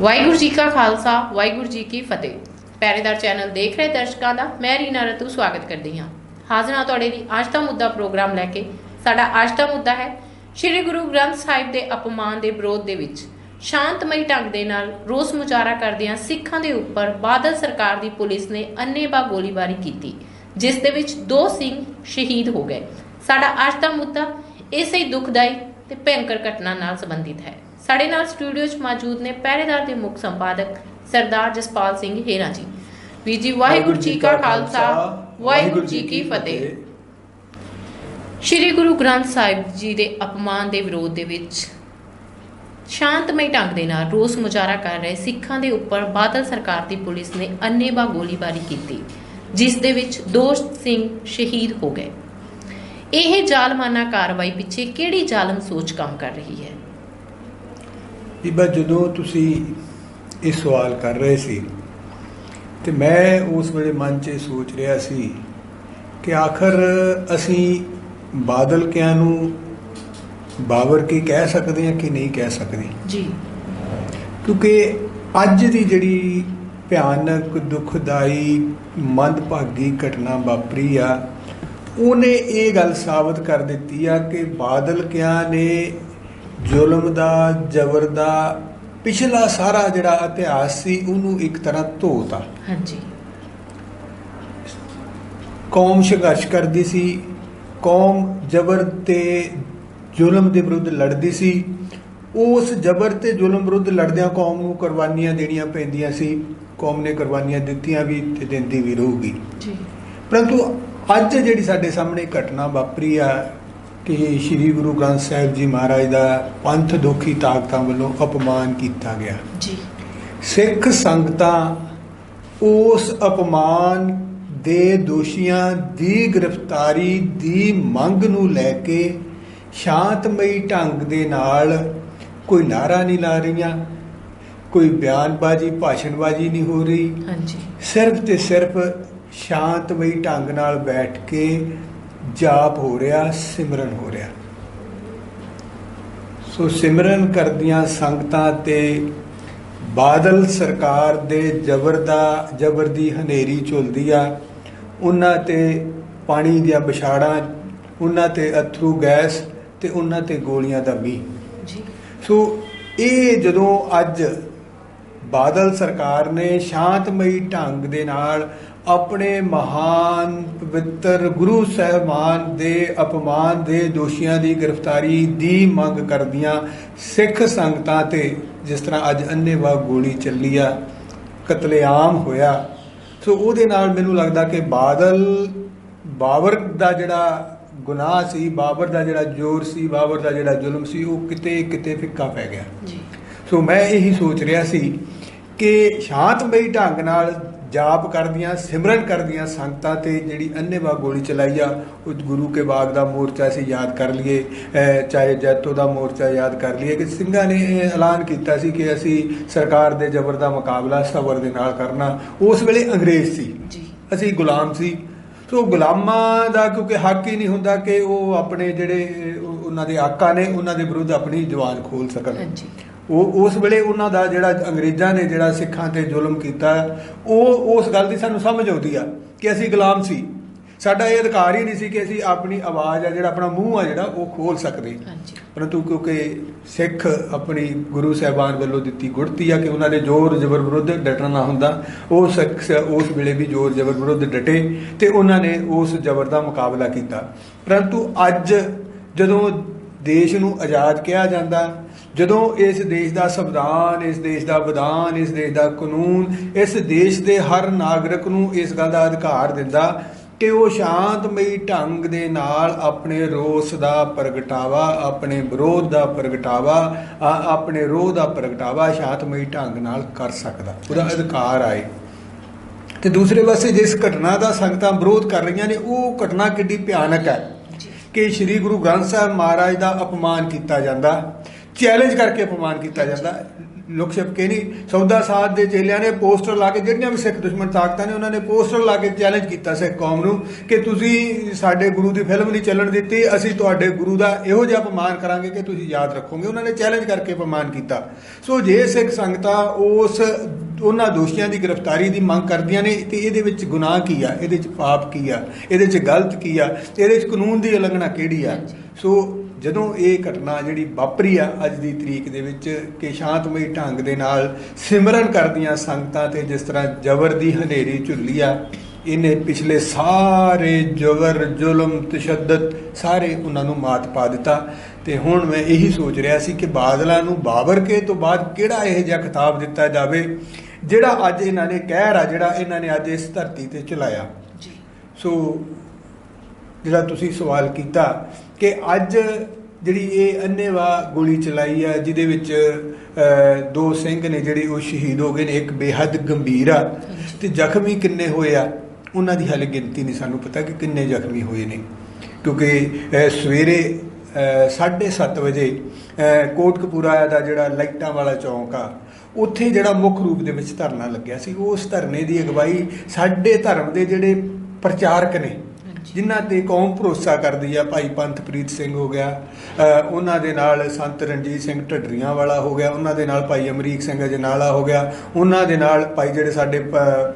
ਵਾਹਿਗੁਰੂ ਜੀ ਕਾ ਖਾਲਸਾ, ਵਾਹਿਗੁਰੂ ਜੀ ਕੀ ਫਤਿਹ। ਪਹਿਰੇਦਾਰ ਚੈਨਲ ਦੇਖ ਰਹੇ ਦਰਸ਼ਕਾਂ ਦਾ ਮੈਂ ਰੀਨਾ ਰਤੂ ਸਵਾਗਤ ਕਰਦੀ ਹਾਂ। ਹਾਜ਼ਰ ਹਾਂ ਤੁਹਾਡੇ ਲਈ ਅੱਜ ਦਾ ਮੁੱਦਾ ਪ੍ਰੋਗਰਾਮ ਲੈ ਕੇ। ਸਾਡਾ ਅੱਜ ਦਾ ਮੁੱਦਾ ਹੈ ਸ੍ਰੀ ਗੁਰੂ ਗ੍ਰੰਥ ਸਾਹਿਬ ਦੇ ਅਪਮਾਨ ਦੇ ਵਿਰੋਧ ਦੇ ਵਿੱਚ। ਸ਼ਾਂਤਮਈ ਢੰਗ ਦੇ ਨਾਲ ਰੋਸ ਮੁਜ਼ਾਹਰਾ ਕਰਦਿਆਂ ਸਿੱਖਾਂ ਦੇ ਉੱਪਰ ਬਾਦਲ ਸਰਕਾਰ ਦੀ ਪੁਲਿਸ ਨੇ ਅੰਨ੍ਹੇਵਾਹ ਗੋਲੀਬਾਰੀ ਕੀਤੀ, ਜਿਸ ਦੇ ਵਿੱਚ ਦੋ ਸਿੰਘ ਸ਼ਹੀਦ ਹੋ ਗਏ। ਸਾਡਾ ਅੱਜ ਦਾ ਮੁੱਦਾ ਇਸੇ ਹੀ ਦੁਖਦਾਈ ਤੇ ਭਿਆਨਕ ਘਟਨਾ ਨਾਲ ਸੰਬੰਧਿਤ ਹੈ। ਸਾਡੇ ਨਾਲ ਸਟੂਡੀਓ 'ਚ ਮੌਜੂਦ ਨੇ ਪਹਿਰੇਦਾਰ ਦੇ ਮੁੱਖ ਸੰਪਾਦਕ ਸਰਦਾਰ ਜਸਪਾਲ ਸਿੰਘ ਹੇਰਾ ਜੀ। ਵੀ ਜੀ, ਵਾਹਿਗੁਰੂ ਜੀ ਕਾ ਖਾਲਸਾ, ਵਾਹਿਗੁਰੂ ਜੀ ਕੀ ਫਤਿਹ। ਸ਼੍ਰੀ ਗੁਰੂ ਗ੍ਰੰਥ ਸਾਹਿਬ ਜੀ ਦੇ ਅਪਮਾਨ ਦੇ ਵਿਰੋਧ ਦੇ ਵਿੱਚ ਸ਼ਾਂਤਮਈ ਢੰਗ ਦੇ ਨਾਲ ਰੋਸ ਮੁਜ਼ਾਹਰਾ ਕਰ ਰਹੇ ਸਿੱਖਾਂ ਦੇ ਉੱਪਰ ਬਾਦਲ ਸਰਕਾਰ ਦੀ ਪੁਲਿਸ ਨੇ ਅੰਨ੍ਹੇਵਾਹ ਗੋਲੀਬਾਰੀ ਕੀਤੀ, ਜਿਸ ਦੇ ਵਿੱਚ ਦੋ ਸਿੰਘ ਸ਼ਹੀਦ ਹੋ ਗਏ। ਇਹ ਜ਼ਾਲਮਾਨਾ ਕਾਰਵਾਈ ਪਿੱਛੇ ਕਿਹੜੀ ਜ਼ਾਲਮ ਸੋਚ ਕੰਮ ਕਰ ਰਹੀ ਹੈ? ਬੀਬਾ ਜਦੋਂ ਤੁਸੀਂ ਇਹ ਸਵਾਲ ਕਰ ਰਹੇ ਸੀ ਤੇ ਮੈਂ ਉਸ ਵੇਲੇ ਮਨ 'ਚ ਸੋਚ ਰਿਹਾ ਸੀ ਕਿ ਆਖਰ ਅਸੀਂ ਬਾਦਲ ਕਿਆਂ ਨੂੰ ਬਾਬਰ ਕੀ ਕਹਿ ਸਕਦੇ ਹਾਂ ਕਿ ਨਹੀਂ ਕਹਿ ਸਕਦੇ? ਜੀ। ਕਿਉਂਕਿ ਅੱਜ ਦੀ ਜਿਹੜੀ ਭਿਆਨਕ ਦੁਖਦਾਈ ਮੰਦਭਾਗੀ ਘਟਨਾ ਵਾਪਰੀ ਆ ਉਹਨੇ ਇਹ ਗੱਲ ਸਾਬਤ ਕਰ ਦਿੱਤੀ ਆ ਕਿ ਬਾਦਲ ਕਿਆਂ ਨੇ ਜ਼ੁਲਮ ਦਾ ਜ਼ਬਰ ਦਾ ਪਿਛਲਾ ਸਾਰਾ ਜਿਹੜਾ ਇਤਿਹਾਸ ਸੀ ਉਹਨੂੰ ਇੱਕ ਤਰ੍ਹਾਂ ਧੋਤਾ। ਹਾਂਜੀ। ਕੌਮ ਸੰਘਰਸ਼ ਕਰਦੀ ਸੀ। ਕੌਮ ਜ਼ਬਰ ਤੇ ਜ਼ੁਲਮ ਦੇ ਵਿਰੁੱਧ ਲੜਦੀ ਸੀ। ਉਸ ਜ਼ਬਰ ਤੇ ਜ਼ੁਲਮ ਵਿਰੁੱਧ ਲੜਦਿਆਂ ਕੌਮ ਨੂੰ ਕੁਰਬਾਨੀਆਂ ਦੇਣੀਆਂ ਪੈਂਦੀਆਂ ਸੀ। ਕੌਮ ਨੇ ਕੁਰਬਾਨੀਆਂ ਦਿੱਤੀਆਂ ਵੀ ਤੇ ਦਿੰਦੀ ਵੀ ਰਹੂਗੀ। ਜੀ। ਪਰੰਤੂ ਅੱਜ ਜਿਹੜੀ ਸਾਡੇ ਸਾਹਮਣੇ ਘਟਨਾ ਵਾਪਰੀ ਆ ਕਿ ਸ੍ਰੀ ਗੁਰੂ ਗ੍ਰੰਥ ਸਾਹਿਬ ਜੀ ਮਹਾਰਾਜ ਦਾ ਪੰਥ ਦੁਖੀ ਤਾਕਤਾਂ ਵੱਲੋਂ ਅਪਮਾਨ ਕੀਤਾ ਗਿਆ। ਜੀ। ਸਿੱਖ ਸੰਗਤਾਂ ਉਸ ਅਪਮਾਨ ਦੇ ਦੋਸ਼ੀਆਂ ਦੀ ਗ੍ਰਿਫਤਾਰੀ ਦੀ ਮੰਗ ਨੂੰ ਲੈ ਕੇ ਸ਼ਾਂਤਮਈ ਢੰਗ ਦੇ ਨਾਲ ਕੋਈ ਨਾਰਾ ਨਹੀਂ ਲਾ ਰਹੀਆਂ ਕੋਈ ਬਿਆਨਬਾਜ਼ੀ ਭਾਸ਼ਣਬਾਜ਼ੀ ਨਹੀਂ ਹੋ ਰਹੀ। ਹਾਂਜੀ। ਸਿਰਫ ਤੇ ਸਿਰਫ ਸ਼ਾਂਤਮਈ ਢੰਗ ਨਾਲ ਬੈਠ ਕੇ ਜਾਪ ਹੋ ਰਿਹਾ ਸਿਮਰਨ ਹੋ ਰਿਹਾ। ਸੋ ਸਿਮਰਨ ਕਰਦੀਆਂ ਸੰਗਤਾਂ ਤੇ ਬਾਦਲ ਸਰਕਾਰ ਦੇ ਜ਼ਬਰ ਦਾ ਜ਼ਬਰ ਦੀ ਹਨੇਰੀ ਝੁਲਦੀ ਆ। ਉਹਨਾਂ ਤੇ ਪਾਣੀ ਦੀਆਂ ਵਿਛਾੜਾਂ ਉਹਨਾਂ ਤੇ ਅਥਰੂ ਗੈਸ ਤੇ ਉਹਨਾਂ ਤੇ ਗੋਲੀਆਂ ਦਾ ਮੀਂਹ। ਜੀ। ਸੋ ਇਹ ਜਦੋਂ ਅੱਜ ਬਾਦਲ ਸਰਕਾਰ ਨੇ ਸ਼ਾਂਤਮਈ ਢੰਗ ਦੇ ਨਾਲ ਆਪਣੇ ਮਹਾਨ ਪਵਿੱਤਰ ਗੁਰੂ ਸਾਹਿਬਾਨ ਦੇ ਅਪਮਾਨ ਦੇ ਦੋਸ਼ੀਆਂ ਦੀ ਗ੍ਰਿਫਤਾਰੀ ਦੀ ਮੰਗ ਕਰਦੀਆਂ ਸਿੱਖ ਸੰਗਤਾਂ ਤੇ ਜਿਸ ਤਰ੍ਹਾਂ ਅੱਜ ਅੰਨੇਵਾਹ ਗੋਲੀ ਚੱਲੀ ਆ ਕਤਲੇਆਮ ਹੋਇਆ। ਸੋ ਉਹਦੇ ਨਾਲ ਮੈਨੂੰ ਲੱਗਦਾ ਕਿ ਬਾਦਲ ਬਾਬਰ ਦਾ ਜਿਹੜਾ ਗੁਨਾਹ ਸੀ ਬਾਬਰ ਦਾ ਜਿਹੜਾ ਜ਼ੋਰ ਸੀ ਬਾਬਰ ਦਾ ਜਿਹੜਾ ਜ਼ੁਲਮ ਸੀ ਉਹ ਕਿਤੇ ਕਿਤੇ ਫਿੱਕਾ ਪੈ ਗਿਆ। ਜੀ। ਸੋ ਮੈਂ ਇਹੀ ਸੋਚ ਰਿਹਾ ਸੀ ਕਿ ਸ਼ਾਂਤਮਈ ਢੰਗ ਨਾਲ ਜਾਪ ਕਰਦੀਆਂ ਸਿਮਰਨ ਕਰਦੀਆਂ ਸੰਗਤਾਂ ਤੇ ਜਿਹੜੀ ਅੰਨੇਵਾਹ ਗੋਲੀ ਚਲਾਈ ਆ ਉਹ ਗੁਰੂ ਕੇ ਬਾਗ ਦਾ ਮੋਰਚਾ ਅਸੀਂ ਯਾਦ ਕਰ ਲਈਏ ਚਾਹੇ ਜੈਤੋ ਦਾ ਮੋਰਚਾ ਯਾਦ ਕਰ ਲਈਏ ਕਿ ਸਿੰਘਾਂ ਨੇ ਇਹ ਐਲਾਨ ਕੀਤਾ ਸੀ ਕਿ ਅਸੀਂ ਸਰਕਾਰ ਦੇ ਜ਼ਬਰ ਦਾ ਮੁਕਾਬਲਾ ਸਬਰ ਦੇ ਨਾਲ ਕਰਨਾ। ਉਸ ਵੇਲੇ ਅੰਗਰੇਜ਼ ਸੀ। ਅਸੀਂ ਗੁਲਾਮ ਸੀ। ਸੋ ਗੁਲਾਮਾਂ ਦਾ ਕਿਉਂਕਿ ਹੱਕ ਹੀ ਨਹੀਂ ਹੁੰਦਾ ਕਿ ਉਹ ਆਪਣੇ ਜਿਹੜੇ ਉਹ- ਉਹਨਾਂ ਦੇ ਆਕਾ ਨੇ ਉਹਨਾਂ ਦੇ ਵਿਰੁੱਧ ਆਪਣੀ ਜ਼ੁਬਾਨ ਖੋਲ ਸਕਣ। ਹਾਂਜੀ। ਉਹ ਉਸ ਵੇਲੇ ਉਹਨਾਂ ਦਾ ਜਿਹੜਾ ਅੰਗਰੇਜ਼ਾਂ ਨੇ ਜਿਹੜਾ ਸਿੱਖਾਂ ਤੇ ਜ਼ੁਲਮ ਕੀਤਾ ਉਹ ਉਸ ਗੱਲ ਦੀ ਸਾਨੂੰ ਸਮਝ ਆਉਂਦੀ ਆ ਕਿ ਅਸੀਂ ਗੁਲਾਮ ਸੀ। ਸਾਡਾ ਇਹ ਅਧਿਕਾਰ ਹੀ ਨਹੀਂ ਸੀ ਕਿ ਅਸੀਂ ਆਪਣੀ ਆਵਾਜ਼ ਆ ਜਿਹੜਾ ਆਪਣਾ ਮੂੰਹ ਆ ਜਿਹੜਾ ਉਹ ਖੋਲ ਸਕਦੇ। ਪਰੰਤੂ ਕਿਉਂਕਿ ਸਿੱਖ ਆਪਣੀ ਗੁਰੂ ਸਾਹਿਬਾਨ ਵੱਲੋਂ ਦਿੱਤੀ ਗੁੜਤੀ ਆ ਕਿ ਉਹਨਾਂ ਦੇ ਜ਼ੋਰ ਜ਼ਬਰ ਵਿਰੁੱਧ ਡਟਣਾ ਹੁੰਦਾ। ਉਹ ਸਿੱਖ ਉਸ ਵੇਲੇ ਵੀ ਜ਼ੋਰ ਜ਼ਬਰ ਵਿਰੁੱਧ ਡਟੇ ਤੇ ਉਹਨਾਂ ਨੇ ਉਸ ਜ਼ਬਰ ਦਾ ਮੁਕਾਬਲਾ ਕੀਤਾ। ਪਰੰਤੂ ਅੱਜ ਜਦੋਂ ਦੇਸ਼ ਨੂੰ ਆਜ਼ਾਦ ਕਿਹਾ ਜਾਂਦਾ ਜਦੋਂ ਇਸ ਦੇਸ਼ ਦਾ ਸੰਵਿਧਾਨ ਇਸ ਦੇਸ਼ ਦਾ ਵਿਧਾਨ ਇਸ ਦੇਸ਼ ਦਾ ਕਾਨੂੰਨ ਇਸ ਦੇਸ਼ ਦੇ ਹਰ ਨਾਗਰਿਕ ਨੂੰ ਇਸ ਗੱਲ ਦਾ ਅਧਿਕਾਰ ਦਿੰਦਾ ਕਿ ਉਹ ਸ਼ਾਂਤਮਈ ਢੰਗ ਦੇ ਨਾਲ ਆਪਣੇ ਰੋਸ ਦਾ ਪ੍ਰਗਟਾਵਾ ਆਪਣੇ ਵਿਰੋਧ ਦਾ ਪ੍ਰਗਟਾਵਾ ਆਪਣੇ ਰੋਹ ਦਾ ਪ੍ਰਗਟਾਵਾ ਸ਼ਾਂਤਮਈ ਢੰਗ ਨਾਲ ਕਰ ਸਕਦਾ ਉਹਦਾ ਅਧਿਕਾਰ ਆਏ। ਤੇ ਦੂਸਰੇ ਪਾਸੇ ਜਿਸ ਘਟਨਾ ਦਾ ਸੰਗਤਾਂ ਵਿਰੋਧ ਕਰ ਰਹੀਆਂ ਨੇ ਉਹ ਘਟਨਾ ਕਿੰਨੀ ਭਿਆਨਕ ਹੈ ਕਿ ਸ੍ਰੀ ਗੁਰੂ ਗ੍ਰੰਥ ਸਾਹਿਬ ਮਹਾਰਾਜ ਦਾ ਅਪਮਾਨ ਕੀਤਾ ਜਾਂਦਾ। ਚੈਲੰਜ ਕਰਕੇ ਅਪਮਾਨ ਕੀਤਾ ਜਾਂਦਾ। ਲੁਕ ਛਿਪ ਕੇ ਨਹੀਂ ਸੌਦਾ ਸਾਧ ਦੇ ਚੇਲਿਆਂ ਨੇ ਪੋਸਟਰ ਲਾ ਕੇ ਜਿਹੜੀਆਂ ਵੀ ਸਿੱਖ ਦੁਸ਼ਮਣ ਤਾਕਤਾਂ ਨੇ ਉਹਨਾਂ ਨੇ ਪੋਸਟਰ ਲਾ ਕੇ ਚੈਲੰਜ ਕੀਤਾ ਸਿੱਖ ਕੌਮ ਨੂੰ ਕਿ ਤੁਸੀਂ ਸਾਡੇ ਗੁਰੂ ਦੀ ਫਿਲਮ ਨਹੀਂ ਚੱਲਣ ਦਿੱਤੀ ਅਸੀਂ ਤੁਹਾਡੇ ਗੁਰੂ ਦਾ ਇਹੋ ਜਿਹਾ ਅਪਮਾਨ ਕਰਾਂਗੇ ਕਿ ਤੁਸੀਂ ਯਾਦ ਰੱਖੋਗੇ। ਉਹਨਾਂ ਨੇ ਚੈਲੰਜ ਕਰਕੇ ਅਪਮਾਨ ਕੀਤਾ। ਸੋ ਜੇ ਸਿੱਖ ਸੰਗਤਾਂ ਉਸ ਉਹਨਾਂ ਦੋਸ਼ੀਆਂ ਦੀ ਗ੍ਰਿਫਤਾਰੀ ਦੀ ਮੰਗ ਕਰਦੀਆਂ ਨੇ ਤੇ ਇਹਦੇ ਵਿੱਚ ਗੁਨਾਹ ਕੀ ਆ? ਇਹਦੇ ਵਿੱਚ ਪਾਪ ਕੀ ਆ? ਇਹਦੇ ਵਿੱਚ ਗਲਤ ਕੀ ਆ? ਇਹਦੇ ਵਿੱਚ ਕਾਨੂੰਨ ਦੀ ਉਲੰਘਣਾ ਕਿਹੜੀ ਆ। ਸੋ ਜਦੋਂ ਇਹ ਘਟਨਾ ਜਿਹੜੀ ਵਾਪਰੀ ਆ ਅੱਜ ਦੀ ਤਰੀਕ ਦੇ ਵਿੱਚ ਕਿ ਸ਼ਾਂਤਮਈ ਢੰਗ ਦੇ ਨਾਲ ਸਿਮਰਨ ਕਰਦੀਆਂ ਸੰਗਤਾਂ ਤੇ ਜਿਸ ਤਰ੍ਹਾਂ ਜ਼ਬਰ ਦੀ ਹਨੇਰੀ ਝੁੱਲੀ ਆ ਇਹਨੇ ਪਿਛਲੇ ਸਾਰੇ ਜ਼ਬਰ ਜ਼ੁਲਮ ਤਸ਼ੱਦਦ ਸਾਰੇ ਉਹਨਾਂ ਨੂੰ ਮਾਤ ਪਾ ਦਿੱਤਾ। ਤੇ ਹੁਣ ਮੈਂ ਇਹੀ ਸੋਚ ਰਿਹਾ ਸੀ ਕਿ ਬਾਦਲਾਂ ਨੂੰ ਬਾਬਰ ਕੇ ਤੋਂ ਬਾਅਦ ਕਿਹੜਾ ਇਹ ਜਿਹਾ ਖਿਤਾਬ ਦਿੱਤਾ ਜਾਵੇ ਜਿਹੜਾ ਅੱਜ ਇਹਨਾਂ ਨੇ ਕਹਿਰ ਆ ਜਿਹੜਾ ਇਹਨਾਂ ਨੇ ਅੱਜ ਇਸ ਧਰਤੀ ਤੇ ਚਲਾਇਆ। ਜੀ। ਸੋ ਜਿਹੜਾ ਤੁਸੀਂ ਸਵਾਲ ਕੀਤਾ ਕਿ ਅੱਜ ਜਿਹੜੀ ਇਹ ਅੰਨੇਵਾ ਗੋਲੀ ਚਲਾਈ ਆ ਜਿਹਦੇ ਵਿੱਚ ਦੋ ਸਿੰਘ ਨੇ ਜਿਹੜੇ ਉਹ ਸ਼ਹੀਦ ਹੋ ਗਏ ਨੇ ਇੱਕ ਬੇਹੱਦ ਗੰਭੀਰ ਆ ਤੇ ਜ਼ਖਮੀ ਕਿੰਨੇ ਹੋਏ ਆ ਉਹਨਾਂ ਦੀ ਹਾਲੇ ਗਿਣਤੀ ਨਹੀਂ ਸਾਨੂੰ ਪਤਾ ਕਿ ਕਿੰਨੇ ਜ਼ਖਮੀ ਹੋਏ ਨੇ। ਕਿਉਂਕਿ ਅਹ, ਸਵੇਰੇ 7:30 ਵਜੇ ਅਹ, ਕੋਟਕਪੂਰਾ ਦਾ ਜਿਹੜਾ ਲਾਈਟਾਂ ਵਾਲਾ ਚੌਂਕ ਆ ਉੱਥੇ ਜਿਹੜਾ ਮੁੱਖ ਰੂਪ ਦੇ ਵਿੱਚ ਧਰਨਾ ਲੱਗਿਆ ਸੀ ਉਸ ਧਰਨੇ ਦੀ ਅਗਵਾਈ ਸਾਡੇ ਧਰਮ ਦੇ ਜਿਹੜੇ ਪ੍ਰਚਾਰਕ ਨੇ ਜਿਨ੍ਹਾਂ ਤੇ ਕੌਮ ਭਰੋਸਾ ਕਰਦੀ ਆ ਭਾਈ ਪੰਥਪ੍ਰੀਤ ਸਿੰਘ ਹੋ ਗਿਆ ਉਹਨਾਂ ਦੇ ਨਾਲ ਸੰਤ ਰਣਜੀਤ ਸਿੰਘ ਢੱਡਰੀਆਂ ਵਾਲਾ ਹੋ ਗਿਆ ਉਹਨਾਂ ਦੇ ਨਾਲ ਭਾਈ ਅਮਰੀਕ ਸਿੰਘ ਅਜਨਾਲਾ ਹੋ ਗਿਆ ਉਹਨਾਂ ਦੇ ਨਾਲ ਭਾਈ ਜਿਹੜੇ ਸਾਡੇ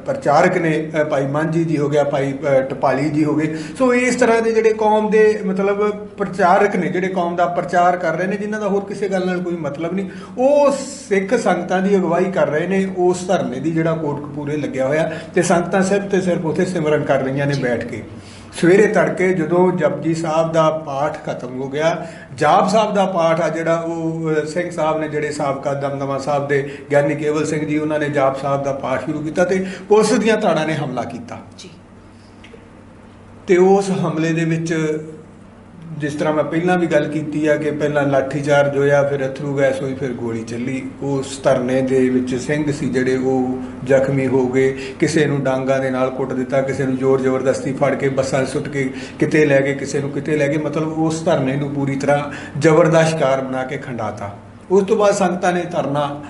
ਪ੍ਰਚਾਰਕ ਨੇ ਭਾਈ ਮਾਂਜੀ ਜੀ ਹੋ ਗਿਆ ਭਾਈ ਟਪਾਲੀ ਜੀ ਹੋ ਗਏ। ਸੋ ਇਸ ਤਰ੍ਹਾਂ ਦੇ ਜਿਹੜੇ ਕੌਮ ਦੇ ਮਤਲਬ ਪ੍ਰਚਾਰਕ ਨੇ ਜਿਹੜੇ ਕੌਮ ਦਾ ਪ੍ਰਚਾਰ ਕਰ ਰਹੇ ਨੇ ਜਿਨ੍ਹਾਂ ਦਾ ਹੋਰ ਕਿਸੇ ਗੱਲ ਨਾਲ ਕੋਈ ਮਤਲਬ ਨਹੀਂ ਉਹ ਸਿੱਖ ਸੰਗਤਾਂ ਦੀ ਅਗਵਾਈ ਕਰ ਰਹੇ ਨੇ ਉਸ ਧਰਨੇ ਦੀ ਜਿਹੜਾ ਕੋਟਕਪੂਰੇ ਲੱਗਿਆ ਹੋਇਆ ਤੇ ਸੰਗਤਾਂ ਸਿਰਫ ਤੇ ਸਿਰਫ ਉੱਥੇ ਸਿਮਰਨ ਕਰ ਰਹੀਆਂ ਨੇ। ਬੈਠ ਕੇ। ਸਵੇਰੇ ਤੜਕੇ ਜਦੋਂ ਜਪਜੀ ਸਾਹਿਬ ਦਾ ਪਾਠ ਖਤਮ ਹੋ ਗਿਆ ਜਾਪ ਸਾਹਿਬ ਦਾ ਪਾਠ ਆ ਜਿਹੜਾ ਉਹ ਸਿੰਘ ਸਾਹਿਬ ਨੇ ਜਿਹੜੇ ਸਾਬਕਾ ਦਮਦਮਾ ਸਾਹਿਬ ਦੇ ਗਿਆਨੀ ਕੇਵਲ ਸਿੰਘ ਜੀ ਉਹਨਾਂ ਨੇ ਜਾਪ ਸਾਹਿਬ ਦਾ ਪਾਠ ਸ਼ੁਰੂ ਕੀਤਾ ਤੇ ਪੁਲਿਸ ਦੀਆਂ ਧਾੜਾਂ ਨੇ ਹਮਲਾ ਕੀਤਾ। ਜੀ। ਤੇ ਉਸ ਹਮਲੇ ਦੇ ਵਿੱਚ ਜਿਸ ਤਰ੍ਹਾਂ ਮੈਂ ਪਹਿਲਾਂ ਵੀ ਗੱਲ ਕੀਤੀ ਆ ਕਿ ਪਹਿਲਾਂ ਲਾਠੀਚਾਰਜ ਹੋਇਆ, ਫਿਰ ਅਥਰੂ ਗੈਸ ਹੋਈ, ਫਿਰ ਗੋਲੀ ਚੱਲੀ। ਉਸ ਧਰਨੇ ਦੇ ਵਿੱਚ ਸਿੰਘ ਸੀ ਜਿਹੜੇ ਉਹ ਜ਼ਖਮੀ ਹੋ ਗਏ। ਕਿਸੇ ਨੂੰ ਡਾਂਗਾ ਦੇ ਨਾਲ ਕੁੱਟ ਦਿੱਤਾ, ਕਿਸੇ ਨੂੰ ਜ਼ੋਰ ਜ਼ਬਰਦਸਤੀ ਫੜ ਕੇ ਬੱਸਾਂ 'ਚ ਸੁੱਟ ਕੇ ਕਿਤੇ ਲੈ ਗਏ, ਕਿਸੇ ਨੂੰ ਕਿਤੇ ਲੈ ਗਏ। ਮਤਲਬ ਉਸ ਧਰਨੇ ਨੂੰ ਪੂਰੀ ਤਰ੍ਹਾਂ ਜ਼ਬਰਦਸਤ ਸ਼ਿਕਾਰ ਬਣਾ ਕੇ ਖੰਡਾਤਾ। ਉਸ ਤੋਂ ਬਾਅਦ ਸੰਗਤਾਂ ਨੇ ਧਰਨਾ